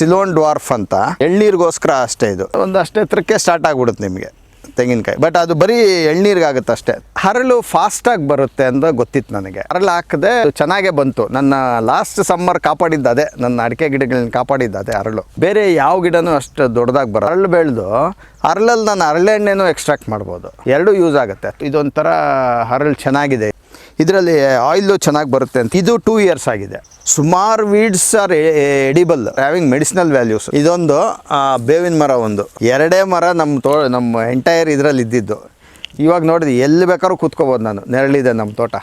Ceylon dwarf ಅಂತ. ಎಳ್ನೀರಿಗೋಸ್ಕರ ಅಷ್ಟೇ ಇದು. ಒಂದು ಅಷ್ಟೇ ಎತ್ತರಕ್ಕೆ ಸ್ಟಾರ್ಟ್ ಆಗಿಬಿಡುತ್ತೆ ನಿಮಗೆ ತೆಂಗಿನಕಾಯಿ. ಬಟ್ ಅದು ಬರೀ ಎಳ್ನೀರಿಗಾಗುತ್ತೆ ಅಷ್ಟೇ. ಹರಳು ಫಾಸ್ಟಾಗಿ ಬರುತ್ತೆ ಅಂತ ಗೊತ್ತಿತ್ತು ನನಗೆ. ಹರಳು ಹಾಕದೆ ಚೆನ್ನಾಗೇ ಬಂತು. ನನ್ನ ಲಾಸ್ಟ್ ಸಮ್ಮರ್ ಕಾಪಾಡಿದ್ದು ಅದೇ. ನನ್ನ ಅಡಿಕೆ ಗಿಡಗಳನ್ನ ಕಾಪಾಡಿದ್ದು ಅದೇ ಹರಳು. ಬೇರೆ ಯಾವ ಗಿಡನೂ ಅಷ್ಟು ದೊಡ್ಡದಾಗಿ ಬರೋ ಹರಳು ಬೆಳೆದು ಹರಳಲ್ಲಿ ನಾನು ಹರಳೆಣ್ಣೆನೂ ಎಕ್ಸ್ಟ್ರಾಕ್ಟ್ ಮಾಡ್ಬೋದು. ಎರಡೂ ಯೂಸ್ ಆಗುತ್ತೆ. ಇದೊಂಥರ ಹರಳು ಚೆನ್ನಾಗಿದೆ. ಇದರಲ್ಲಿ ಆಯಿಲು ಚೆನ್ನಾಗಿ ಬರುತ್ತೆ ಅಂತ. ಇದು ಟೂ ಇಯರ್ಸ್ ಆಗಿದೆ. ಸುಮಾರು weeds are edible having medicinal values ಇದೊಂದು ಬೇವಿನ ಮರ ಒಂದು. ಎರಡೇ ಮರ ನಮ್ಮ ತೋ ನಮ್ಮ ಎಂಟೈರ್ ಇದರಲ್ಲಿ ಇದ್ದಿದ್ದು. ಇವಾಗ ನೋಡಿದೆ ಎಲ್ಲಿ ಬೇಕಾದ್ರೂ ಕೂತ್ಕೋಬೋದು ನಾನು. ನೆರಳಿದೆ ನಮ್ಮ ತೋಟ.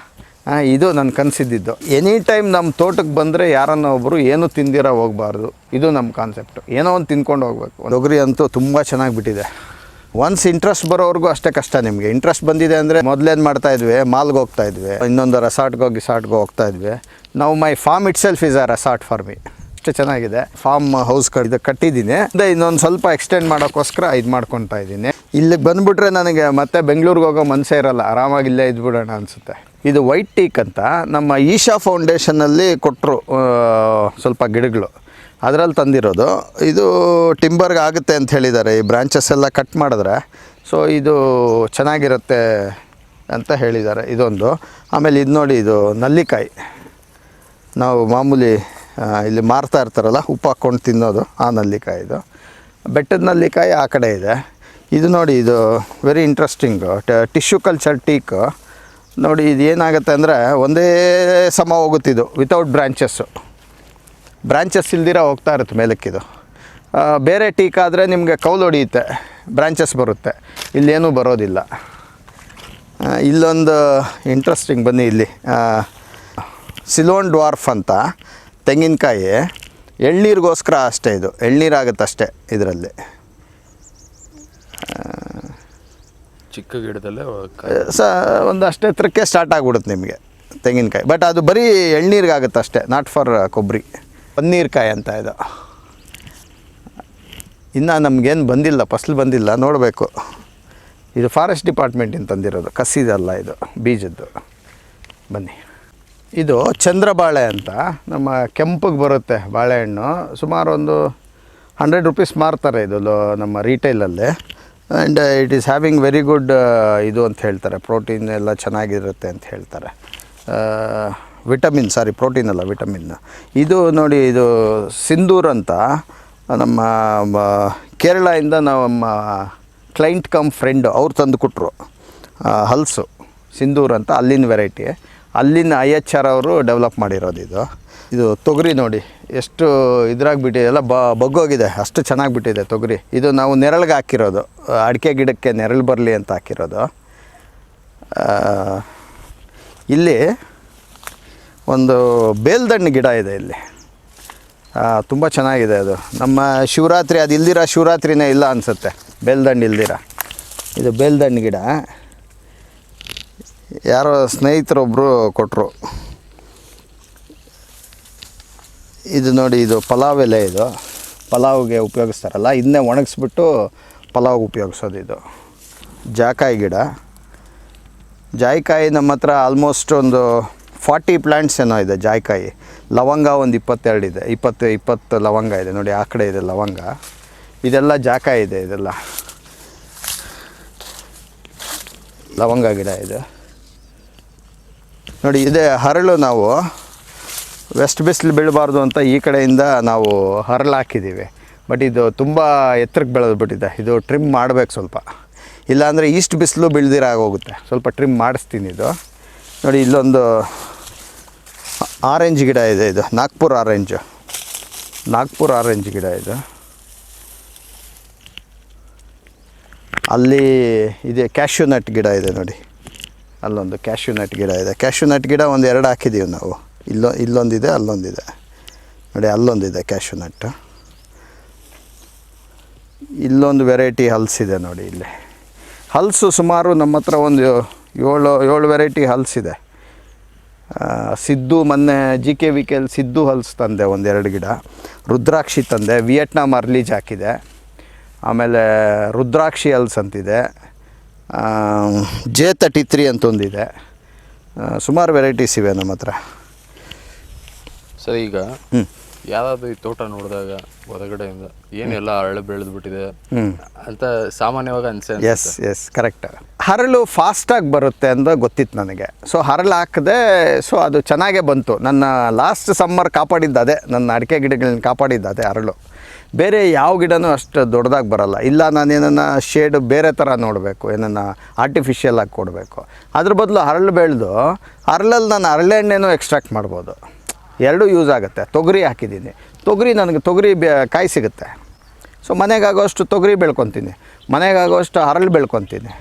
ಇದು ನನ್ನ ಕನಸಿದ್ದಿದ್ದು. ಎನಿ ಟೈಮ್ ನಮ್ಮ ತೋಟಕ್ಕೆ ಬಂದರೆ ಯಾರನ್ನ ಒಬ್ಬರು ಏನು ತಿಂದಿರ ಹೋಗಬಾರ್ದು. ಇದು ನಮ್ಮ ಕಾನ್ಸೆಪ್ಟು ಏನೋ ಒಂದು ತಿನ್ಕೊಂಡು ಹೋಗ್ಬೇಕು. ತೊಗರಿ ಅಂತೂ ತುಂಬ ಚೆನ್ನಾಗಿ ಬಿಟ್ಟಿದೆ. ಒನ್ಸ್ ಇಂಟ್ರೆಸ್ಟ್ ಬರೋವರೆಗೂ ಅಷ್ಟೇ ಕಷ್ಟ ನಿಮಗೆ. ಇಂಟ್ರೆಸ್ಟ್ ಬಂದಿದೆ ಅಂದರೆ ಮೊದಲೇನು ಮಾಡ್ತಾ ಇದ್ವಿ? ಮಾಲ್ಗೆ ಹೋಗ್ತಾ ಇದ್ವಿ. ಇನ್ನೊಂದು ರೆಸಾರ್ಟ್ಗೆ ಹೋಗಿ ಸಾರ್ಟ್ಗೆ ಹೋಗ್ತಾ ಇದ್ವಿ. ನಾವು my farm itself is a resort for me ಅಷ್ಟು ಚೆನ್ನಾಗಿದೆ. ಫಾರ್ಮ್ ಹೌಸ್ ಕಡೆ ಕಟ್ಟಿದ್ದೀನಿ. ಅಂದರೆ ಇನ್ನೊಂದು ಸ್ವಲ್ಪ ಎಕ್ಸ್ಟೆಂಡ್ ಮಾಡೋಕ್ಕೋಸ್ಕರ ಇದು ಮಾಡ್ಕೊತಾ ಇದ್ದೀನಿ. ಇಲ್ಲಿಗೆ ಬಂದುಬಿಟ್ರೆ ನನಗೆ ಮತ್ತೆ ಬೆಂಗಳೂರಿಗೆ ಹೋಗೋ ಮನಸ್ಸೇ ಇರಲ್ಲ. ಆರಾಮಾಗಿ ಇಲ್ಲೇ ಇದ್ಬಿಡೋಣ ಅನಿಸುತ್ತೆ. ಇದು ವೈಟ್ ಟೀಕ್ ಅಂತ ನಮ್ಮ ಈಶಾ ಫೌಂಡೇಶನಲ್ಲಿ ಕೊಟ್ಟರು ಸ್ವಲ್ಪ ಗಿಡಗಳು. ಅದರಲ್ಲಿ ತಂದಿರೋದು. ಇದು ಟಿಂಬರ್ಗೆ ಆಗುತ್ತೆ ಅಂತ ಹೇಳಿದ್ದಾರೆ. ಈ ಬ್ರಾಂಚಸ್ ಎಲ್ಲ ಕಟ್ ಮಾಡಿದ್ರೆ. ಸೊ ಇದು ಚೆನ್ನಾಗಿರುತ್ತೆ ಅಂತ ಹೇಳಿದ್ದಾರೆ. ಇದೊಂದು. ಆಮೇಲೆ ಇದು ನೋಡಿ, ಇದು ನಲ್ಲಿಕಾಯಿ. ನಾವು ಮಾಮೂಲಿ ಇಲ್ಲಿ ಮಾರ್ತಾ ಇರ್ತಾರಲ್ಲ, ಉಪ್ಪು ಹಾಕ್ಕೊಂಡು ತಿನ್ನೋದು ಆ ನಲ್ಲಿಕಾಯಿ ಇದು. ಬೆಟ್ಟದ ನಲ್ಲಿಕಾಯಿ ಆ ಕಡೆ ಇದೆ. ಇದು ನೋಡಿ, ಇದು very interesting tissue culture teak ನೋಡಿ, ಇದು ಏನಾಗುತ್ತೆ ಅಂದರೆ, ಒಂದೇ ಸಮ ಹೋಗುತ್ತಿದ್ದು ವಿತೌಟ್ ಬ್ರಾಂಚಸ್ಸು ಬ್ರಾಂಚಸ್ ಇಲ್ದಿರ ಹೋಗ್ತಾ ಇರುತ್ತೆ ಮೇಲಕ್ಕಿದು. ಬೇರೆ ಟೀಕ್ ಆದರೆ ನಿಮಗೆ ಕೌಲು ಹೊಡಿಯುತ್ತೆ ಬ್ರಾಂಚಸ್ ಬರುತ್ತೆ. ಇಲ್ಲೇನೂ ಬರೋದಿಲ್ಲ. ಇಲ್ಲೊಂದು ಇಂಟ್ರೆಸ್ಟಿಂಗ್ ಬನ್ನಿ ಇಲ್ಲಿ. ಸಿಲೋನ್ ಡ್ವಾರ್ಫ್ ಅಂತ ತೆಂಗಿನಕಾಯಿ ಎಳ್ನೀರಿಗೋಸ್ಕರ ಅಷ್ಟೇ ಇದು. ಎಳ್ನೀರಾಗುತ್ತೆ ಅಷ್ಟೇ ಇದರಲ್ಲಿ. ಚಿಕ್ಕ ಗಿಡದಲ್ಲೇ ಸ ಒಂದು ಅಷ್ಟು ಎತ್ತರಕ್ಕೆ ಸ್ಟಾರ್ಟ್ ಆಗ್ಬಿಡುತ್ತೆ ನಿಮಗೆ ತೆಂಗಿನಕಾಯಿ. ಬಟ್ ಅದು ಬರೀ ಎಳ್ನೀರಿಗಾಗುತ್ತೆ ಅಷ್ಟೇ ನಾಟ್ ಫಾರ್ ಕೊಬ್ಬರಿ ಪನ್ನೀರ್ಕಾಯಿ ಅಂತ ಇದು. ಇನ್ನು ನಮಗೇನು ಬಂದಿಲ್ಲ, ಫಸಲು ಬಂದಿಲ್ಲ, ನೋಡಬೇಕು. ಇದು ಫಾರೆಸ್ಟ್ ಡಿಪಾರ್ಟ್ಮೆಂಟಿಂದ ತಂದಿರೋದು, ಕಸಿದಲ್ಲ ಇದು, ಬೀಜದ್ದು. ಬನ್ನಿ. ಇದು ಚಂದ್ರಬಾಳೆ ಅಂತ, ನಮ್ಮ ಕೆಂಪಗೆ ಬರುತ್ತೆ ಬಾಳೆಹಣ್ಣು. ಸುಮಾರು ಒಂದು ಹಂಡ್ರೆಡ್ ರುಪೀಸ್ ಮಾರ್ತಾರೆ ಇದು ನಮ್ಮ ರೀಟೈಲಲ್ಲಿ. And it is having very good ಇದು ಅಂತ ಹೇಳ್ತಾರೆ, ಪ್ರೋಟೀನ್ ಎಲ್ಲ ಚೆನ್ನಾಗಿರುತ್ತೆ ಅಂತ ಹೇಳ್ತಾರೆ. ವಿಟಮಿನ್, ಸಾರಿ, ಪ್ರೋಟೀನ್ ಅಲ್ಲ, ವಿಟಮಿನ್. ಇದು ನೋಡಿ, ಇದು ಸಿಂಧೂರ್ ಅಂತ ನಮ್ಮ ಕೇರಳದಿಂದ ನಮ್ಮ ಕ್ಲೈಂಟ್ ಕಮ್ ಫ್ರೆಂಡು ಅವ್ರು ತಂದು ಕೊಟ್ಟರು ಹಲ್ಸು, ಸಿಂಧೂರ್ ಅಂತ, ಅಲ್ಲಿನ ವೆರೈಟಿ. ಅಲ್ಲಿನ ಐ ಎಚ್ ಆರ್ ಅವರು ಡೆವಲಪ್ ಮಾಡಿರೋದು ಇದು. ಇದು ತೊಗರಿ ನೋಡಿ, ಎಷ್ಟು ಇದ್ರಾಗಿ ಬಿಟ್ಟಿದೆ ಎಲ್ಲ ಬಗ್ಗೋಗಿದೆ, ಅಷ್ಟು ಚೆನ್ನಾಗಿ ಬಿಟ್ಟಿದೆ ತೊಗರಿ. ಇದು ನಾವು ನೆರಳಿಗೆ ಹಾಕಿರೋದು, ಅಡಿಕೆ ಗಿಡಕ್ಕೆ ನೆರಳು ಬರಲಿ ಅಂತ ಹಾಕಿರೋದು. ಇಲ್ಲಿ ಒಂದು ಬೇಲ್ದಣ್ಣು ಗಿಡ ಇದೆ ಇಲ್ಲಿ. ತುಂಬ ಚೆನ್ನಾಗಿದೆ ಅದು. ನಮ್ಮ ಶಿವರಾತ್ರಿ, ಅದು ಇಲ್ದಿರ ಶಿವರಾತ್ರಿನೇ ಇಲ್ಲ ಅನಿಸುತ್ತೆ. ಬೇಲ್ದಣ್ಣು ಇಲ್ದಿರ. ಇದು ಬೇಲ್ದಣ್ಣು ಗಿಡ. ಯಾರೋ ಸ್ನೇಹಿತರೊಬ್ಬರು ಕೊಟ್ಟರು ಇದು ನೋಡಿ, ಇದು ಪಲಾವ್ ಎಲೆ ಇದು. ಪಲಾವ್ಗೆ ಉಪಯೋಗಿಸ್ತಾರಲ್ಲ ಇದನ್ನೇ ಒಣಗಿಸ್ಬಿಟ್ಟು ಪಲಾವ್ ಉಪಯೋಗಿಸೋದು ಇದು. ಜಾಕಾಯಿ ಗಿಡ. ಜಾಯಿಕಾಯಿ ನಮ್ಮ ಹತ್ರ ಆಲ್ಮೋಸ್ಟ್ ಒಂದು ಫಾರ್ಟಿ ಪ್ಲ್ಯಾಂಟ್ಸ್ ಏನೋ ಇದೆ, ಜಾಯ್ಕಾಯಿ. ಲವಂಗ ಒಂದು ಇಪ್ಪತ್ತೆರಡು ಇದೆ. ಇಪ್ಪತ್ತು ಇಪ್ಪತ್ತು ಲವಂಗ ಇದೆ. ನೋಡಿ, ಆ ಕಡೆ ಇದೆ ಲವಂಗ. ಇದೆಲ್ಲ ಜಾಕಾಯಿ ಇದೆ, ಇದೆಲ್ಲ. ಲವಂಗ ಗಿಡ ಇದೆ. ನೋಡಿ, ಇದೆ ಹರಳು ನಾವು. ವೆಸ್ಟ್ ಬಿಸಿಲು ಬೀಳಬಾರ್ದು ಅಂತ ಈ ಕಡೆಯಿಂದ ನಾವು ಹರಳು ಹಾಕಿದ್ದೀವಿ. ಬಟ್ ಇದು ತುಂಬ ಎತ್ತರಕ್ಕೆ ಬೆಳೆದ್ಬಿಟ್ಟಿದೆ. ಇದು ಟ್ರಿಮ್ ಮಾಡಬೇಕು ಸ್ವಲ್ಪ. ಇಲ್ಲಾಂದರೆ ಈಸ್ಟ್ ಬಿಸಿಲು ಬೀಳ್ದಿರ ಆಗೋಗುತ್ತೆ. ಸ್ವಲ್ಪ ಟ್ರಿಮ್ ಮಾಡಿಸ್ತೀನಿ ಇದು. ನೋಡಿ, ಇಲ್ಲೊಂದು ಆರೆಂಜ್ ಗಿಡ ಇದೆ ಇದು. ನಾಗ್ಪುರ್ ಆರೆಂಜ್. ನಾಗ್ಪುರ್ ಆರೆಂಜ್ ಗಿಡ ಇದು. ಅಲ್ಲಿ ಇದೆ ಕ್ಯಾಶ್ಯೂ ನಟ್ ಗಿಡ ಇದೆ ನೋಡಿ. ಅಲ್ಲೊಂದು ಕ್ಯಾಶ್ಯೂ ನಟ್ ಗಿಡ ಇದೆ. ಕ್ಯಾಶ್ಯೂ ನಟ್ ಗಿಡ ಒಂದು ಎರಡು ಹಾಕಿದ್ದೀವಿ ನಾವು. ಇಲ್ಲೊ, ಇಲ್ಲೊಂದಿದೆ, ಅಲ್ಲೊಂದಿದೆ. ನೋಡಿ, ಅಲ್ಲೊಂದಿದೆ ಕ್ಯಾಶ್ಯೂ ನಟ್ಟು ಇಲ್ಲೊಂದು ವೆರೈಟಿ ಹಲ್ಸಿದೆ ನೋಡಿ ಇಲ್ಲಿ. ಹಲ್ಸು ಸುಮಾರು ನಮ್ಮ ಹತ್ರ ಒಂದು ಏಳು ಏಳು ವೆರೈಟಿ ಹಲ್ಸಿದೆ ಸಿದ್ದು ಮೊನ್ನೆ ಜಿ ಕೆ ವಿ ಕೆಲ್ ಸಿದ್ದು ಹಲ್ಸ್ ತಂದೆ ಒಂದೆರಡು ಗಿಡ. ರುದ್ರಾಕ್ಷಿ ತಂದೆ ವಿಯೆಟ್ನಾಮ್ ಅರ್ಲೀಜ್ ಹಾಕಿದೆ ಆಮೇಲೆ ರುದ್ರಾಕ್ಷಿ ಹಲ್ಸ್ ಅಂತಿದೆ. ಜೆ ತರ್ಟಿ ತ್ರೀ ಅಂತ ಒಂದಿದೆ. ಸುಮಾರು ವೆರೈಟೀಸ್ ಇವೆ ನಮ್ಮ ಹತ್ರ. ಸರ್ ಈಗ ಹ್ಮ್. ಯಾವ್ದಾದ್ರು ಈ ತೋಟ ನೋಡಿದಾಗ ಹೊರಗಡೆಯಿಂದ ಏನೆಲ್ಲ ಅರಳು ಬೆಳೆದು ಬಿಟ್ಟಿದೆ ಅಂತ ಸಾಮಾನ್ಯವಾಗಿ ಅನ್ಸೆ ಎಸ್ ಎಸ್ ಕರೆಕ್ಟ್ ಹರಳು ಫಾಸ್ಟಾಗಿ ಬರುತ್ತೆ ಅಂತ ಗೊತ್ತಿತ್ತು ನನಗೆ. ಸೊ ಹರಳು ಹಾಕಿದೆ ಸೊ ಅದು ಚೆನ್ನಾಗೇ ಬಂತು. ನನ್ನ ಲಾಸ್ಟ್ ಸಮ್ಮರ್ ಕಾಪಾಡಿದ್ದು ಅದೇ. ನನ್ನ ಅಡಿಕೆ ಗಿಡಗಳನ್ನ ಕಾಪಾಡಿದ್ದು ಅದೇ ಹರಳು. ಬೇರೆ ಯಾವ ಗಿಡನೂ ಅಷ್ಟು ದೊಡ್ಡದಾಗಿ ಬರಲ್ಲ. ಇಲ್ಲ ನಾನು ಏನನ್ನ ಶೇಡ್ ಬೇರೆ ಥರ ನೋಡಬೇಕು ಏನನ್ನ ಆರ್ಟಿಫಿಷಿಯಲ್ ಆಗಿ ಕೊಡಬೇಕು. ಅದ್ರ ಬದಲು ಹರಳು ಬೆಳೆದು ಹರಳಲ್ಲಿ ನಾನು ಹರಳೆಣ್ಣೆನೂ ಎಕ್ಸ್ಟ್ರಾಕ್ಟ್ ಮಾಡ್ಬೋದು. ಎರಡೂ ಯೂಸ್ ಆಗುತ್ತೆ. ತೊಗರಿ ಹಾಕಿದ್ದೀನಿ. ತೊಗರಿ ನನಗೆ ತೊಗರಿ ಬೆ ಕಾಯಿ ಸಿಗುತ್ತೆ. ಸೊ ಮನೆಗಾಗೋಷ್ಟು ತೊಗರಿ ಬೆಳ್ಕೊತೀನಿ. ಮನೆಗಾಗೋಷ್ಟು ಹರಳು ಬೆಳ್ಕೊತೀನಿ.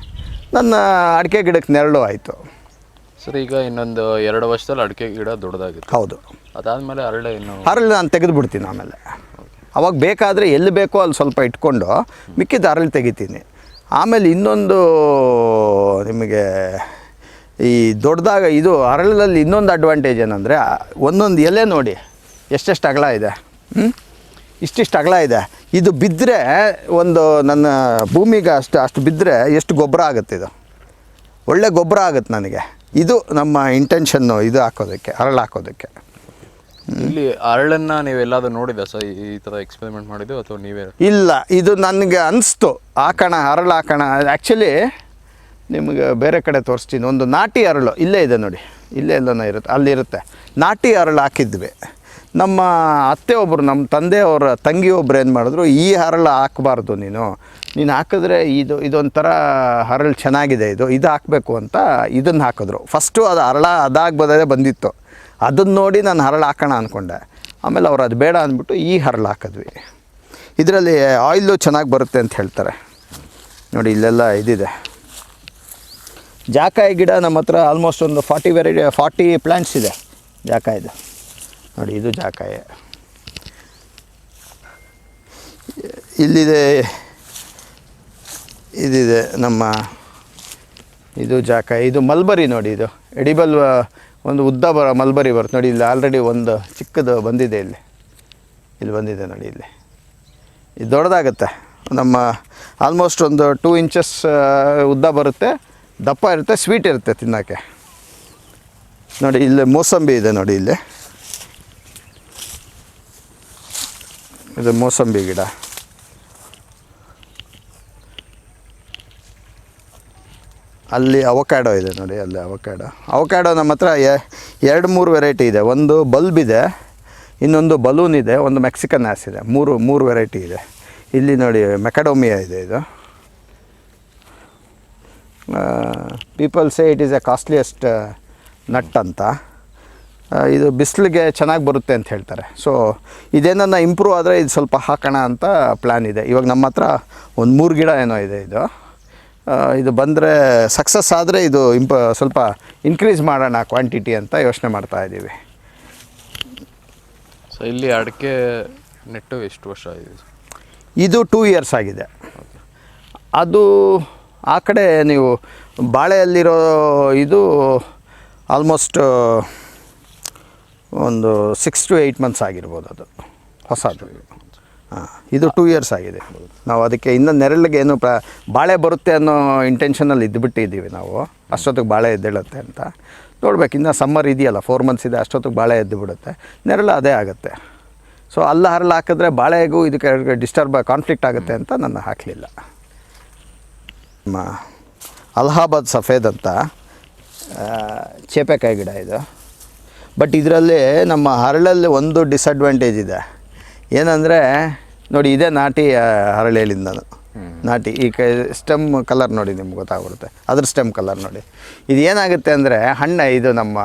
ನನ್ನ ಅಡಿಕೆ ಗಿಡಕ್ಕೆ ನೆರಳು ಆಯಿತು. ಸರ್ ಈಗ ಇನ್ನೊಂದು ಎರಡು ವರ್ಷದಲ್ಲಿ ಅಡಿಕೆ ಗಿಡ ದೊಡ್ಡದಾಗಿತ್ತು. ಹೌದು. ಅದಾದಮೇಲೆ ಹರಳು ಇನ್ನು ಹರಳು ನಾನು ತೆಗೆದು ಬಿಡ್ತೀನಿ ಆಮೇಲೆ. ಅವಾಗ ಬೇಕಾದರೆ ಎಲ್ಲಿ ಬೇಕೋ ಅಲ್ಲಿ ಸ್ವಲ್ಪ ಇಟ್ಕೊಂಡು ಮಿಕ್ಕಿದ ಹರಳು ತೆಗಿತೀನಿ. ಆಮೇಲೆ ಇನ್ನೊಂದು ನಿಮಗೆ ಈ ದೊಡ್ಡದಾಗ ಇದು ಹರಳಲ್ಲಿ ಇನ್ನೊಂದು ಅಡ್ವಾಂಟೇಜ್ ಏನಂದರೆ ಒಂದೊಂದು ಎಲೆ ನೋಡಿ ಎಷ್ಟೆಷ್ಟು ಅಗಲ ಇದೆ ಹ್ಞೂ ಇಷ್ಟಿಷ್ಟು ಅಗಲ ಇದೆ. ಇದು ಬಿದ್ದರೆ ಒಂದು ನನ್ನ ಭೂಮಿಗೆ ಅಷ್ಟು ಅಷ್ಟು ಬಿದ್ದರೆ ಎಷ್ಟು ಗೊಬ್ಬರ ಆಗುತ್ತೆ ಇದು? ಒಳ್ಳೆ ಗೊಬ್ಬರ ಆಗುತ್ತೆ ನನಗೆ. ಇದು ನಮ್ಮ ಇಂಟೆನ್ಷನ್ನು ಇದು ಹಾಕೋದಕ್ಕೆ ಅರಳು ಹಾಕೋದಕ್ಕೆ. ಇಲ್ಲಿ ಅರಳನ್ನ ನೀವೆಲ್ಲಾದರೂ ನೋಡಿದ ಸರ್? ಈ ಥರ ಎಕ್ಸ್ಪೆರಿಮೆಂಟ್ ಮಾಡಿದ್ದು ಅಥವಾ ನೀವೇ? ಇಲ್ಲ ಇದು ನನಗೆ ಅನಿಸ್ತು. ಹಾಕೋಣ ಅರಳು ಹಾಕೋಣ ಆ್ಯಕ್ಚುಲಿ ನಿಮಗೆ ಬೇರೆ ಕಡೆ ತೋರಿಸ್ತೀನಿ. ಒಂದು ನಾಟಿ ಅರಳು, ಇಲ್ಲೇ ಇದೆ ನೋಡಿ. ಇಲ್ಲೇ ಎಲ್ಲನೋ ಇರುತ್ತೆ. ಅಲ್ಲಿರುತ್ತೆ ನಾಟಿ ಅರಳು ಹಾಕಿದ್ವಿ. ನಮ್ಮ ಅತ್ತೆ ಒಬ್ಬರು ನಮ್ಮ ತಂದೆಯವರ ತಂಗಿ ಒಬ್ರು ಏನು ಮಾಡಿದ್ರು, ಈ ಹರಳು ಹಾಕಬಾರ್ದು ನೀನು. ನೀನು ಹಾಕಿದ್ರೆ ಇದು, ಇದೊಂಥರ ಹರಳು ಚೆನ್ನಾಗಿದೆ ಇದು. ಇದು ಹಾಕಬೇಕು ಅಂತ ಇದನ್ನು ಹಾಕಿದ್ರು. ಫಸ್ಟು ಅದು ಹರಳ ಅದಾಗ್ಬೋದೇ ಬಂದಿತ್ತು. ಅದನ್ನು ನೋಡಿ ನಾನು ಹರಳು ಹಾಕೋಣ ಅಂದ್ಕೊಂಡೆ ಆಮೇಲೆ ಅವ್ರು, ಅದು ಬೇಡ ಅಂದ್ಬಿಟ್ಟು ಈ ಹರಳು ಹಾಕಿದ್ವಿ. ಇದರಲ್ಲಿ ಆಯಿಲು ಚೆನ್ನಾಗಿ ಬರುತ್ತೆ ಅಂತ ಹೇಳ್ತಾರೆ. ನೋಡಿ, ಇಲ್ಲೆಲ್ಲ ಇದಿದೆ. ಜಾಕಾಯಿ ಗಿಡ ನಮ್ಮ ಹತ್ರ ಆಲ್ಮೋಸ್ಟ್ ಒಂದು ಫಾರ್ಟಿ ವೆರೈಟಿ ಫಾರ್ಟಿ ಪ್ಲ್ಯಾಂಟ್ಸ್ ಇದೆ ಜಾಕಾಯಿದು. ನೋಡಿ, ಇದು ಜಾಕಾಯಿ. ಇಲ್ಲಿದೆ, ಇದಿದೆ ನಮ್ಮ, ಇದು ಜಾಕಾಯಿ. ಇದು ಮಲ್ಬರಿ ನೋಡಿ ಇದು. ಎಡಿಬಲ್, ಒಂದು ಉದ್ದ ಬರ ಮಲ್ಬರಿ ಬರುತ್ತೆ. ನೋಡಿ, ಇಲ್ಲಿ ಆಲ್ರೆಡಿ ಒಂದು ಚಿಕ್ಕದು ಬಂದಿದೆ ಇಲ್ಲಿ. ಇಲ್ಲಿ ಬಂದಿದೆ ನೋಡಿ ಇಲ್ಲಿ. ಇದು ದೊಡ್ಡದಾಗುತ್ತೆ. ನಮ್ಮ ಆಲ್ಮೋಸ್ಟ್ ಒಂದು ಟೂ ಇಂಚಸ್ ಉದ್ದ ಬರುತ್ತೆ. ದಪ್ಪ ಇರುತ್ತೆ ಸ್ವೀಟ್ ಇರುತ್ತೆ ತಿನ್ನೋಕ್ಕೆ. ನೋಡಿ, ಇಲ್ಲಿ ಮೋಸಂಬಿ ಇದೆ ನೋಡಿ ಇಲ್ಲಿ. ಇದು ಮೋಸಂಬಿ ಗಿಡ. ಅಲ್ಲಿ ಅವಕ್ಯಾಡೋ ಇದೆ ನೋಡಿ, ಅಲ್ಲಿ ಅವಕ್ಯಾಡೋ ಅವಕಾಡೋ ನಮ್ಮ ಹತ್ರ ಎರಡು, ಮೂರು ವೆರೈಟಿ ಇದೆ. ಒಂದು ಬಲ್ಬ್ ಇದೆ, ಇನ್ನೊಂದು ಬಲೂನ್ ಇದೆ, ಒಂದು ಮೆಕ್ಸಿಕನ್ ಆ್ಯಸ್ ಇದೆ. ಮೂರು ಮೂರು ವೆರೈಟಿ ಇದೆ. ಇಲ್ಲಿ ನೋಡಿ ಮೆಕಡೋಮಿಯಾ ಇದೆ ಇದು. People say it is a costliest nut ಅಂತ. ಇದು ಬಿಸಿಲಿಗೆ ಚೆನ್ನಾಗಿ ಬರುತ್ತೆ ಅಂತ ಹೇಳ್ತಾರೆ. ಸೊ ಇದೇನನ್ನು ಇಂಪ್ರೂವ್ ಆದರೆ ಇದು ಸ್ವಲ್ಪ ಹಾಕೋಣ ಅಂತ ಪ್ಲ್ಯಾನ್ ಇದೆ. ಇವಾಗ ನಮ್ಮ ಹತ್ರ ಒಂದು ಮೂರು ಗಿಡ ಏನೋ ಇದೆ ಇದು. ಇದು ಬಂದರೆ ಸಕ್ಸಸ್ ಆದರೆ ಇದು ಇಂಪ ಸ್ವಲ್ಪ ಇನ್ಕ್ರೀಸ್ ಮಾಡೋಣ ಕ್ವಾಂಟಿಟಿ ಅಂತ ಯೋಚನೆ ಮಾಡ್ತಾ ಇದ್ದೀವಿ. ಸೊ ಇಲ್ಲಿ ಅಡಿಕೆ ನೆಟ್ಟು ಎಷ್ಟು ವರ್ಷ ಆಗಿದೆ? ಇದು ಟೂ ಇಯರ್ಸ್ ಆಗಿದೆ. ಅದು ಆ ಕಡೆ ನೀವು ಬಾಳೆಯಲ್ಲಿರೋ ಇದು ಆಲ್ಮೋಸ್ಟ್ ಒಂದು ಸಿಕ್ಸ್ ಟು ಏಯ್ಟ್ ಮಂತ್ಸ್ ಆಗಿರ್ಬೋದು ಅದು. ಹೊಸದು. ಹಾಂ ಇದು ಟೂ ಇಯರ್ಸ್ ಆಗಿದೆ. ನಾವು ಅದಕ್ಕೆ ಇನ್ನೂ ನೆರಳಿಗೆ ಏನು ಪ್ರ, ಬಾಳೆ ಬರುತ್ತೆ ಅನ್ನೋ ಇಂಟೆನ್ಷನಲ್ಲಿ ಇದ್ದುಬಿಟ್ಟಿದ್ದೀವಿ ನಾವು. ಅಷ್ಟೊತ್ತಿಗೆ ಬಾಳೆ ಎದ್ದೇಳುತ್ತೆ ಅಂತ. ನೋಡ್ಬೇಕು, ಇನ್ನು ಸಮ್ಮರ್ ಇದೆಯಲ್ಲ ಫೋರ್ ಮಂತ್ಸ್ ಇದೆ, ಅಷ್ಟೊತ್ತಿಗೆ ಬಾಳೆ ಎದ್ದು ಬಿಡುತ್ತೆ ನೆರಳು ಅದೇ ಆಗುತ್ತೆ. ಸೊ ಅಲ್ಲ ಹರಳು ಹಾಕಿದ್ರೆ ಬಾಳೆಗೂ ಇದಕ್ಕೆ ಡಿಸ್ಟರ್ಬ್ ಕಾನ್ಫ್ಲಿಕ್ಟ್ ಆಗುತ್ತೆ ಅಂತ ನಾನು ಹಾಕಲಿಲ್ಲ. ನಮ್ಮ ಅಲಹಾಬಾದ್ ಸಫೇದ್ ಅಂತ ಚೇಪೆಕಾಯಿ ಗಿಡ ಇದು. ಬಟ್ ಇದರಲ್ಲಿ ನಮ್ಮ ಹರಳಲ್ಲಿ ಒಂದು ಡಿಸ್ಅಡ್ವಾಂಟೇಜ್ ಇದೆ. ಏನಂದರೆ ನೋಡಿ ಇದೇ ನಾಟಿ ಹರಳೇಲಿಂದ ನಾನು. ನಾಟಿ ಈ ಕ ಸ್ಟೆಮ್ ಕಲರ್ ನೋಡಿ ನಿಮ್ಗೆ ಗೊತ್ತಾಗ್ಬಿಡುತ್ತೆ. ಅದ್ರ ಸ್ಟೆಮ್ ಕಲರ್ ನೋಡಿ. ಇದು ಏನಾಗುತ್ತೆ ಅಂದರೆ ಹಣ್ಣು ಇದು ನಮ್ಮ